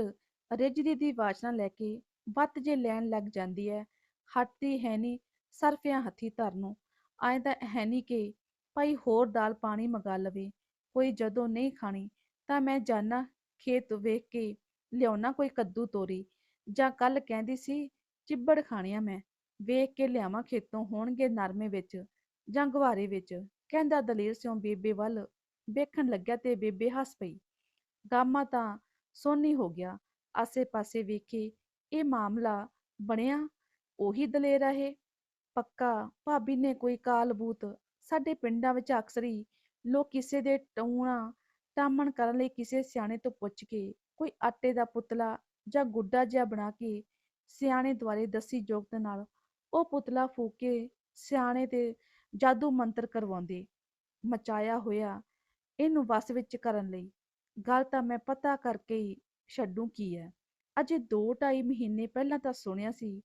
ਰਿੱਝਦੀ ਦੀ ਵਾਸ਼ਨਾ ਲੈ ਕੇ ਬੱਤ ਜੇ ਲੈਣ ਲੱਗ ਜਾਂਦੀ ਹੈ ਹੱਟਦੀ ਹੈ ਨੀ ਸਰਫਿਆਂ ਹੱਥੀ ਧਰ ਨੂੰ। ਐਂ ਤਾਂ ਹੈ ਨੀ ਕਿ ਭਾਈ ਹੋਰ ਦਾਲ ਪਾਣੀ ਮੰਗਾ ਲਵੇ। ਕੋਈ ਜਦੋਂ ਨਹੀਂ ਖਾਣੀ, ਤਾਂ ਮੈਂ ਜਾਣਾ ਖੇਤ ਵੇਖ ਕੇ ਲਿਆਉਣਾ ਕੋਈ ਕੱਦੂ ਤੋਰੀ। ਜਾਂ ਕੱਲ ਕਹਿੰਦੀ ਸੀ, ਚਿੱਬੜ ਖਾਣੀਆਂ ਮੈਂ। ਵੇਖ ਕੇ ਲਿਆਵਾਂ ਖੇਤੋਂ ਹੋਣਗੇ ਨਰਮੇ ਵਿੱਚ। ਜਾਂ ਗੁਵਾਰੇ ਵਿੱਚ ਕਹਿੰਦਾ ਦਲੇਰ ਸਿਉਂ ਬੇਬੇ ਵੱਲ ਵੇਖਣ ਲੱਗਿਆ ਤੇ ਬੇਬੇ ਹੱਸ ਪਈ। ਗਾਮਾ ਤਾਂ ਸੋਨੀ ਹੋ ਗਿਆ। ਆਸੇ-ਪਾਸੇ ਵੇਖੇ ਇਹ ਮਾਮਲਾ ਬਣਿਆ ਉਹੀ ਦਲੇਰ ਆ ਇਹ। ਪੱਕਾ ਭਾਬੀ ਨੇ ਕੋਈ ਕਾਲਬੂਤ ਸਾਡੇ ਪਿੰਡਾਂ ਵਿੱਚ ਅਕਸਰ ਹੀ ਲੋਕ ਕਿਸੇ ਦੇ ਟੂਣਾ ਟਾਮਣ ਕਰਨ ਲਈ ਕਿਸੇ ਸਿਆਣੇ ਤੋਂ ਪੁੱਛ ਕੇ ਕੋਈ ਆਟੇ ਦਾ ਪੁਤਲਾ ਜਾਂ ਗੁੱਡਾ ਜਿਹਾ ਬਣਾ ਕੇ ਸਿਆਣੇ ਦੁਆਰੇ ਦੱਸੀ ਜੋਗਤ ਨਾਲ ਉਹ ਪੁਤਲਾ ਫੂਕੇ ਸਿਆਣੇ ਤੇ ਜਾਦੂ ਮੰਤਰ ਕਰਵਾਉਂਦੇ, ਮਚਾਇਆ ਹੋਇਆ ਇਹਨੂੰ ਵਸ ਵਿੱਚ ਕਰਨ ਲਈ। ਗੱਲ ਤਾਂ ਮੈਂ ਪਤਾ ਕਰਕੇ ਹੀ ਛੱਡੂ ਕੀ ਹੈ। ਅਜੇ 2-2.5 ਮਹੀਨੇ ਪਹਿਲਾਂ ਤਾਂ ਸੁਣਿਆ ਸੀ,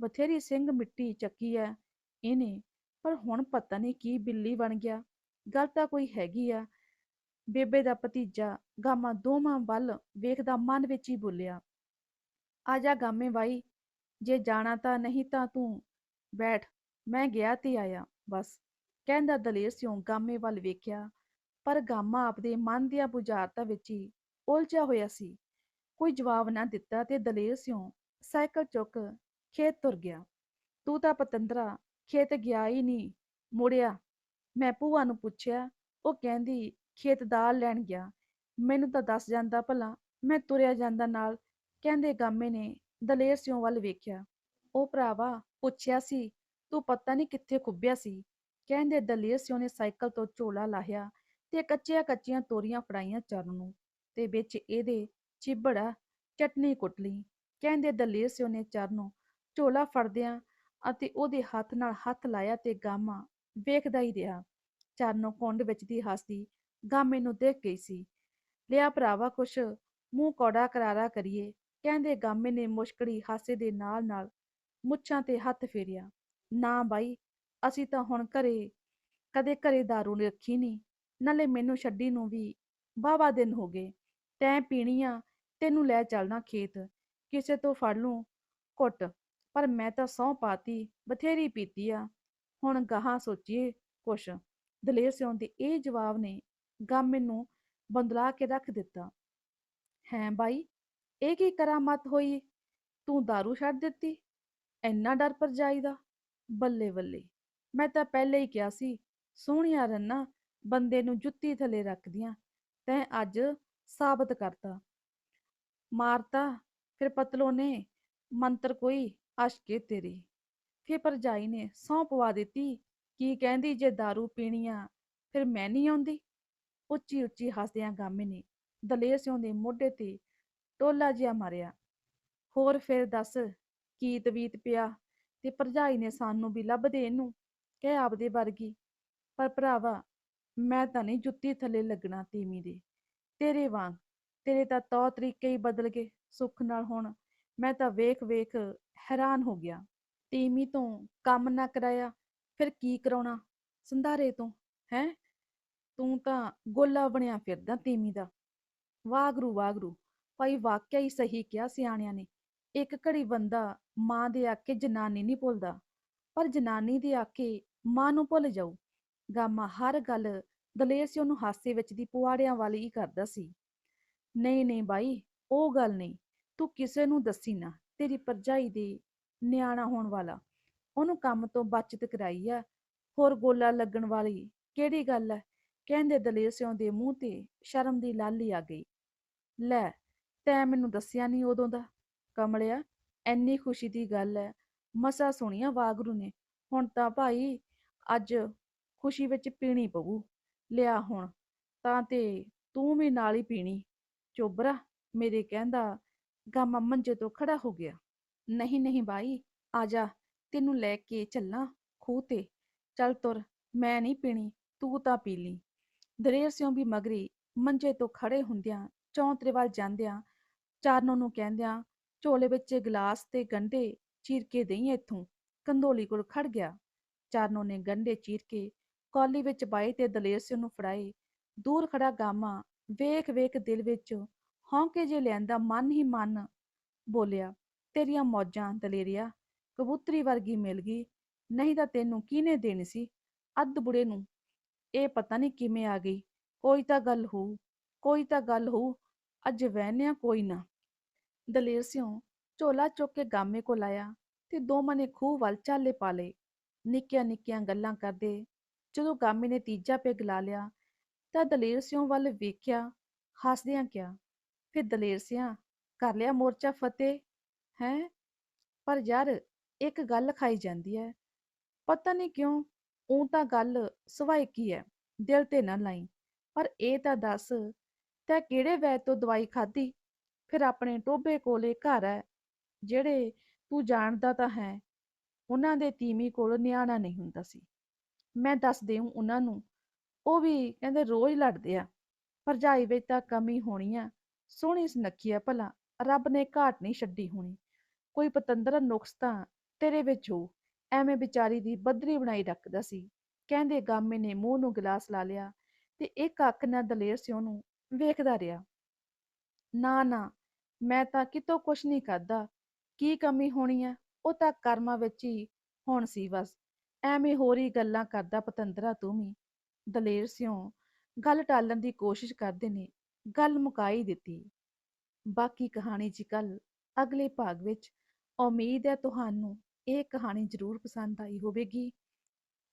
ਬਥੇਰੀ ਸਿੰਘ ਮਿੱਟੀ ਚੱਕੀ ਐ ਇਹਨੇ, ਪਰ ਹੁਣ ਪਤਾ ਨਹੀਂ ਕੀ ਬਿੱਲੀ ਬਣ ਗਿਆ। ਗੱਲ ਤਾਂ ਕੋਈ ਹੈਗੀ ਆ। ਬੇਬੇ ਦਾ ਭਤੀਜਾ ਗਾਮਾ ਦੋਵਾਂ ਵੱਲ ਵੇਖਦਾ ਮਨ ਵਿੱਚ ਹੀ ਬੋਲਿਆ, ਆ ਜਾ ਗਾਮੇ ਬਾਈ, ਜੇ ਜਾਣਾ ਤਾਂ ਨਹੀਂ ਤਾਂ ਤੂੰ ਬੈਠ, ਮੈਂ ਗਿਆ ਤੇ ਆਇਆ। ਬਸ। ਕਹਿੰਦਾ ਦਲੇਰ ਸਿਉਂ ਗਾਮੇ ਵੱਲ ਵੇਖਿਆ, ਪਰ ਗਾਮਾ ਆਪਦੇ ਮਨ ਦੀਆਂ ਬੁਝਾਰਤਾਂ ਵਿੱਚ ਹੀ ਉਲਝਿਆ ਹੋਇਆ ਸੀ। ਕੋਈ ਜਵਾਬ ਨਾ ਦਿੱਤਾ ਤੇ ਦਲੇਰ ਸਿਉਂ ਸਾਈਕਲ ਚੁੱਕ ਖੇਤ ਤੁਰ ਗਿਆ। ਤੂੰ ਤਾਂ ਪਤੰਦਰਾ, ਖੇਤ ਗਿਆ ਹੀ ਨਹੀਂ ਮੁੜਿਆ? ਮੈਂ ਭੂਆ ਨੂੰ ਪੁੱਛਿਆ। ਉਹ ਕਹਿੰਦੀ, ਖੇਤ ਦਾਲ ਲੈਣ ਗਿਆ। ਮੈਨੂੰ ਤਾਂ ਦੱਸ ਜਾਂਦਾ ਭਲਾ, ਮੈਂ ਤੁਰਿਆ ਜਾਂਦਾ ਨਾਲ। ਕਹਿੰਦੇ ਗਾਮੇ ਨੇ ਦਲੇਰ ਸਿਉਂ ਵੱਲ ਵੇਖਿਆ। ਉਹ ਭਰਾਵਾ ਪੁੱਛਿਆ ਸੀ ਤੂੰ ਪਤਾ ਨਹੀਂ ਕਿੱਥੇ ਖੁੱਬਿਆ ਸੀ। ਕਹਿੰਦੇ ਦਲੇਰ ਸਿਓ ਨੇ ਸਾਈਕਲ ਤੋਂ ਝੋਲਾ ਲਾਹਿਆ ਤੇ ਕੱਚੀਆਂ ਕੱਚੀਆਂ ਤੋਰੀਆਂ ਫੜਾਈਆਂ ਚਰਨ ਨੂੰ ਤੇ ਵਿੱਚ ਇਹਦੇ ਚਿਬੜਾ ਚਟਨੀ ਕੁੱਟ ਲਈ। ਕਹਿੰਦੇ ਦਲੇਰ ਸਿਓ ਨੇ ਚਰਨ ਨੂੰ ਝੋਲਾ ਫੜਦਿਆਂ ਅਤੇ ਉਹਦੇ ਹੱਥ ਨਾਲ ਹੱਥ ਲਾਇਆ ਤੇ ਗਾਮਾ ਵੇਖਦਾ ਹੀ ਰਿਹਾ। ਚਰਨੋਂ ਕੁੰਡ ਵਿੱਚ ਦੀ ਹੱਸਦੀ ਗਾਮੇ ਨੂੰ ਦੇਖ ਗਈ ਸੀ। ਲਿਆ ਭਰਾਵਾ ਕੁਛ ਮੂੰਹ ਕੌੜਾ ਕਰਾਰਾ ਕਰੀਏ। ਕਹਿੰਦੇ ਗਾਮੇ ਨੇ ਮੁਸ਼ਕੜੀ ਹਾਸੇ ਦੇ ਨਾਲ ਨਾਲ ਮੁੱਛਾਂ ਤੇ ਹੱਥ ਫੇਰਿਆ। ਨਾ ਬਾਈ, ਅਸੀਂ ਤਾਂ ਹੁਣ ਘਰੇ ਕਦੇ ਘਰੇ ਦਾਰੂ ਨੀ ਰੱਖੀ ਨਹੀਂ ਨਾਲੇ ਮੈਨੂੰ ਛੱਡੀ ਨੂੰ ਵੀ ਵਾਹਵਾ ਦਿਨ ਹੋ ਗਏ, ਤੈਂ ਪੀਣੀ ਆ, ਤੈਨੂੰ ਲੈ ਚੱਲਣਾ ਖੇਤ, ਕਿਸੇ ਤੋਂ ਫੜ ਲੂੰ ਘੁੱਟ, ਪਰ ਮੈਂ ਤਾਂ ਸਹੁੰ ਪਾਤੀ, ਬਥੇਰੀ ਪੀਤੀ ਆ, ਹੁਣ ਗਾਹਾਂ ਸੋਚੀਏ ਕੁਛ। ਦਲੇਰ ਸਿਉਂ ਦੇ ਇਹ ਜਵਾਬ ਨੇ ਗਾਮੇ ਮੈਨੂੰ ਬੰਦਲਾ ਕੇ ਰੱਖ ਦਿੱਤਾ। ਹੈਂ ਬਾਈ, ਇਹ ਕੀ ਕਰਾਮਤ ਹੋਈ? ਤੂੰ दारू ਛੱਡ ਦਿੱਤੀ? ਇੰਨਾ ਡਰ ਭਰਜਾਈ ਜਾਈਦਾ ਬੱਲੇ ਬੱਲੇ। ਮੈਂ ਤਾਂ ਪਹਿਲੇ ਹੀ ਕਿਹਾ ਸੀ, ਸੋਹਣੀਆਂ ਰੰਨਾ ਬੰਦੇ ਨੂੰ ਜੁੱਤੀ ਥੱਲੇ ਰੱਖਦੀਆਂ, ਤੈਂ ਅੱਜ ਸਾਬਤ ਕਰਤਾ। ਮਾਰਤਾ, ਫਿਰ ਪਤਲੋ ਨੇ ਮੰਤਰ ਕੋਈ ਅਸ਼ਕੇ ਤੇਰੀ। ਫਿਰ ਭਰਜਾਈ ਨੇ ਸਹੁੰ ਪਵਾ ਦਿੱਤੀ, ਕੀ ਕਹਿੰਦੀ ਜੇ दारू ਪੀਣੀ ਆ ਫਿਰ ਮੈਂ ਨਹੀਂ ਆਉਂਦੀ? ਉੱਚੀ ਉੱਚੀ ਹੱਸਦਿਆਂ ਗਾਮੇ ਨੇ ਦਲੇਰ ਸਿਉਂ ਦੇ ਮੋਢੇ ਤੇ ਟੋਲਾ ਜਿਹਾ ਮਾਰਿਆ। ਹੋਰ ਫਿਰ ਦੱਸ, ਕੀ ਤਵੀਤ ਪਿਆ? ਤੇ ਭਰਜਾਈ ਨੇ ਸਾਨੂੰ ਵੀ ਲੱਭ ਦੇ ਇਹਨੂੰ, ਕਹਿ ਆਪਦੇ ਵਰਗੀ। ਪਰ ਭਰਾਵਾ, ਮੈਂ ਤਾਂ ਨਹੀਂ ਜੁੱਤੀ ਥੱਲੇ ਲੱਗਣਾ ਤੀਵੀਂ ਦੇ। ਤੇਰੇ ਵਾਂਗ, ਤੇਰੇ ਤਾਂ ਤੌਰ ਤਰੀਕੇ ਹੀ ਬਦਲ ਗਏ ਸੁੱਖ ਨਾਲ ਹੁਣ। ਮੈਂ ਤਾਂ ਵੇਖ ਵੇਖ ਹੈਰਾਨ ਹੋ ਗਿਆ। ਤੀਮੀ ਤੋਂ ਕੰਮ ਨਾ ਕਰਾਇਆ, ਫਿਰ ਕੀ ਕਰਾਉਣਾ? ਸੰਧਾਰੇ ਤੋਂ, ਹੈ? ਤੂੰ ਤਾਂ ਗੋਲਾ ਬਣਿਆ ਫਿਰਦਾ ਤੀਮੀ ਦਾ। ਵਾਗਰੂ ਵਾਗਰੂ, ਭਾਈ ਵਾਕਿਆ ਹੀ ਸਹੀ ਕਿਹਾ ਸਿਆਣਿਆਂ ਨੇ। ਇੱਕ ਘੜੀ ਬੰਦਾ ਮਾਂ ਦੇ ਆਕੇ ਜਨਾਨੀ ਨਹੀਂ ਭੁੱਲਦਾ, ਪਰ ਜਨਾਨੀ ਦੇ ਆਕੇ ਮਾਂ ਨੂੰ ਭੁੱਲ ਜਾਊ। ਗਾਮਾ ਹਰ ਗੱਲ ਦਲੇਰ ਸੀ ਉਹਨੂੰ ਹਾਸੇ ਵਿੱਚ ਦੀ ਪੁਆੜਿਆਂ ਵਾਲੀ ਹੀ ਕਰਦਾ ਸੀ। ਨਹੀਂ ਨਹੀਂ ਬਾਈ, ਉਹ ਗੱਲ ਨਹੀਂ, ਤੂੰ ਕਿਸੇ ਨੂੰ ਦੱਸੀ ਨਾ, ਤੇਰੀ ਭਰਜਾਈ ਦੇ ਨਿਆਣਾ ਹੋਣ ਵਾਲਾ। ਉਹਨੂੰ ਕੰਮ ਤੋਂ ਬਚਤ ਕਰਾਈ ਆ, ਹੋਰ ਗੋਲਾ ਲੱਗਣ ਵਾਲੀ ਕਿਹੜੀ ਗੱਲ ਹੈ ਕਹਿੰਦੇ ਦਲੇਰ ਸਿਉਂ ਦੇ ਮੂੰਹ ਤੇ ਸ਼ਰਮ ਦੀ ਲਾਲੀ ਆ ਗਈ। ਲੈ, ਤੈਂ ਮੈਨੂੰ ਦੱਸਿਆ ਨਹੀਂ ਉਦੋਂ ਦਾ। ਕਮਲਿਆ ਐਨੀ ਖੁਸ਼ੀ ਦੀ ਗੱਲ ਐ। ਮਸਾ ਸੁਣੀਆਂ ਵਾਗਰੂ ਨੇ। ਹੁਣ ਤਾਂ ਭਾਈ ਅੱਜ ਖੁਸ਼ੀ ਵਿੱਚ ਪੀਣੀ ਪਊ। ਲਿਆ ਹੁਣ, ਤਾਂ ਤੇ ਤੂੰ ਵੀ ਨਾਲ ਹੀ ਪੀਣੀ। ਚੋਬਰਾ, ਮੇਰੇ ਕਹਿੰਦਾ ਗਾਮਾ ਮੰਜੇ ਤੋਂ ਖੜਾ ਹੋ ਗਿਆ। ਨਹੀਂ ਨਹੀਂ ਬਾਈ, ਆ ਜਾ, ਤੈਨੂੰ ਲੈ ਕੇ ਚੱਲਾਂ ਖੂਹ ਤੇ। ਚੱਲ ਤੁਰ, ਮੈਂ ਨਹੀਂ ਪੀਣੀ, ਤੂੰ ਤਾਂ ਪੀ ਲਈ। ਦਲੇਰ ਸਿਉਂ ਵੀ ਮਗਰੀ ਮੰਜੇ ਤੋਂ ਖੜੇ ਹੁੰਦਿਆਂ ਚੌਂਤਰੇ ਵੱਲ ਜਾਂਦਿਆਂ ਚਾਰਨੋਂ ਨੂੰ ਕਹਿੰਦਿਆਂ ਝੋਲੇ ਵਿੱਚ ਗਲਾਸ ਤੇ ਗੰਢੇ ਚੀਰ ਕੇ ਦੇਈ ਇੱਥੋਂ। ਕੰਧੋਲੀ ਕੋਲ ਖੜ ਗਿਆ। ਚਾਰਨੋ ਨੇ ਗੰਢੇ ਚੀਰ ਕੇ ਕੌਲੀ ਵਿੱਚ ਪਾਏ ਤੇ ਦਲੇਰ ਸਿਉਂ ਨੂੰ ਫੜਾਏ। ਦੂਰ ਖੜਾ ਗਾਮਾ, ਵੇਖ ਵੇਖ ਦਿਲ ਵਿੱਚ ਹੌਂਕੇ ਜੇ ਲੈਂਦਾ ਮਨ ਹੀ ਮਨ ਬੋਲਿਆ, ਤੇਰੀਆਂ ਮੌਜਾਂ ਦਲੇਰੀਆ, ਕਬੂਤਰੀ ਵਰਗੀ ਮਿਲ ਗਈ। ਨਹੀਂ ਤਾਂ ਤੈਨੂੰ ਕਿਹਨੇ ਦੇਣੀ ਸੀ? ਅੱਧ ਬੁੜੇ ਨੂੰ ਇਹ ਪਤਾ ਨਹੀਂ ਕਿਵੇਂ ਆ ਗਈ। ਕੋਈ ਤਾਂ ਗੱਲ ਹੋਊ, ਕੋਈ ਤਾਂ ਗੱਲ ਹੋਊ, ਅੱਜ ਵਹਿਨਿਆ ਕੋਈ ਨਾ। ਦਲੇਰ ਸਿਉਂ ਝੋਲਾ ਚੁੱਕ ਕੇ ਗਾਮੇ ਕੋਲ ਆਇਆ ਤੇ ਦੋਵਾਂ ਨੇ ਖੂਹ ਵੱਲ ਚਾਲੇ ਪਾ ਲਏ। ਨਿੱਕੀਆਂ ਨਿੱਕੀਆਂ ਗੱਲਾਂ ਕਰਦੇ ਜਦੋਂ ਗਾਮੇ ਨੇ ਤੀਜਾ ਪੈਗ ਲਾ ਲਿਆ ਤਾਂ ਦਲੇਰ ਸਿਉਂ ਵੱਲ ਵੇਖਿਆ, ਹੱਸਦਿਆਂ ਕਿਹਾ, ਫਿਰ ਦਲੇਰ ਸਿਆਂ, ਕਰ ਲਿਆ ਮੋਰਚਾ ਫਤਿਹ, ਹੈ? ਪਰ ਯਾਰ, ਇੱਕ ਗੱਲ ਖਾਈ ਜਾਂਦੀ ਹੈ ਪਤਾ ਨਹੀਂ ਕਿਉਂ ਉਹ ਤਾਂ ਗੱਲ ਸਵਾਈ ਕੀ ਹੈ ਦਿਲ ਤੇ ਨਾ ਲਾਈ। ਪਰ ਇਹ ਤਾਂ ਦੱਸ, ਤੈ ਕਿਹੜੇ ਵੈਦ ਤੋਂ ਦਵਾਈ ਖਾਧੀ? ਫਿਰ ਆਪਣੇ ਟੋਬੇ ਕੋਲੇ ਘਰ ਹੈ। ਜਿਹੜੇ ਤੂੰ ਜਾਣਦਾ ਤਾਂ ਹੈ, ਉਹਨਾਂ ਦੇ ਤੀਮੀ ਕੋਲ ਨਿਆਣਾ ਨਹੀਂ ਹੁੰਦਾ ਸੀ। ਮੈਂ ਦੱਸ ਦੇਉ ਉਹਨਾਂ ਨੂੰ, ਉਹ ਵੀ ਕਹਿੰਦੇ ਰੋਜ਼ ਲੜਦੇ ਆ, ਭਰਜਾਈ ਵਿੱਚ ਤਾਂ ਕਮੀ ਹੋਣੀ ਆ, ਸੋਹਣੀ ਸੁਨੱਖੀ ਆ ਭਲਾ, ਰੱਬ ਨੇ ਘਾਟ ਨਹੀਂ ਛੱਡੀ ਹੋਣੀ। ਕੋਈ ਪਤੰਦਰ ਨੁਕਸ ਤਾਂ ਤੇਰੇ ਵਿੱਚ ਹੋ, ਐਵੇਂ ਵਿਚਾਰੀ ਦੀ ਬੱਦਰੀ ਬਣਾਈ ਰੱਖਦਾ ਸੀ। ਕਹਿੰਦੇ ਗਾਮੇ ਨੇ ਮੂੰਹ ਨੂੰ ਗਲਾਸ ਲਾ ਲਿਆ ਤੇ ਇੱਕ ਅੱਖ ਨਾਲ ਦਲੇਰ ਸਿਉ ਨੂੰ ਵੇਖਦਾ ਰਿਹਾ। ਨਾ ਨਾ, ਮੈਂ ਤਾਂ ਕਿਤੋਂ ਕੁਛ ਨਹੀਂ ਖਾਦਾ ਕੀ ਕਮੀ ਹੋਣੀ ਹੈ ਉਹ ਤਾਂ ਕਰਮਾਂ ਵਿੱਚ ਹੀ ਹੁਣ ਸੀ ਬਸ। ਐਵੇਂ ਹੋਰ ਹੀ ਗੱਲਾਂ ਕਰਦਾ ਪਤੰਦਰਾ ਤੂੰ ਵੀ। ਦਲੇਰ ਸਿਉਂ ਗੱਲ ਟਾਲਣ ਦੀ ਕੋਸ਼ਿਸ਼ ਕਰਦੇ ਨੇ, ਗੱਲ ਮੁਕਾਈ ਦਿੱਤੀ। ਬਾਕੀ ਕਹਾਣੀ ਜੀ ਕੱਲ ਅਗਲੇ ਭਾਗ ਵਿੱਚ। ਉਮੀਦ ਹੈ ਤੁਹਾਨੂੰ ਇਹ ਕਹਾਣੀ ਜ਼ਰੂਰ ਪਸੰਦ ਆਈ ਹੋਵੇਗੀ।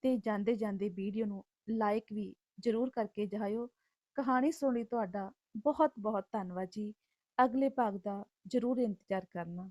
ਤੇ ਜਾਂਦੇ ਜਾਂਦੇ ਵੀਡੀਓ ਨੂੰ ਲਾਈਕ ਵੀ ਜ਼ਰੂਰ ਕਰਕੇ ਜਾਇਓ। ਕਹਾਣੀ ਸੁਣੀ ਤੁਹਾਡਾ ਬਹੁਤ ਬਹੁਤ ਧੰਨਵਾਦ ਜੀ। ਅਗਲੇ ਭਾਗ ਦਾ ਜ਼ਰੂਰ ਇੰਤਜ਼ਾਰ ਕਰਨਾ।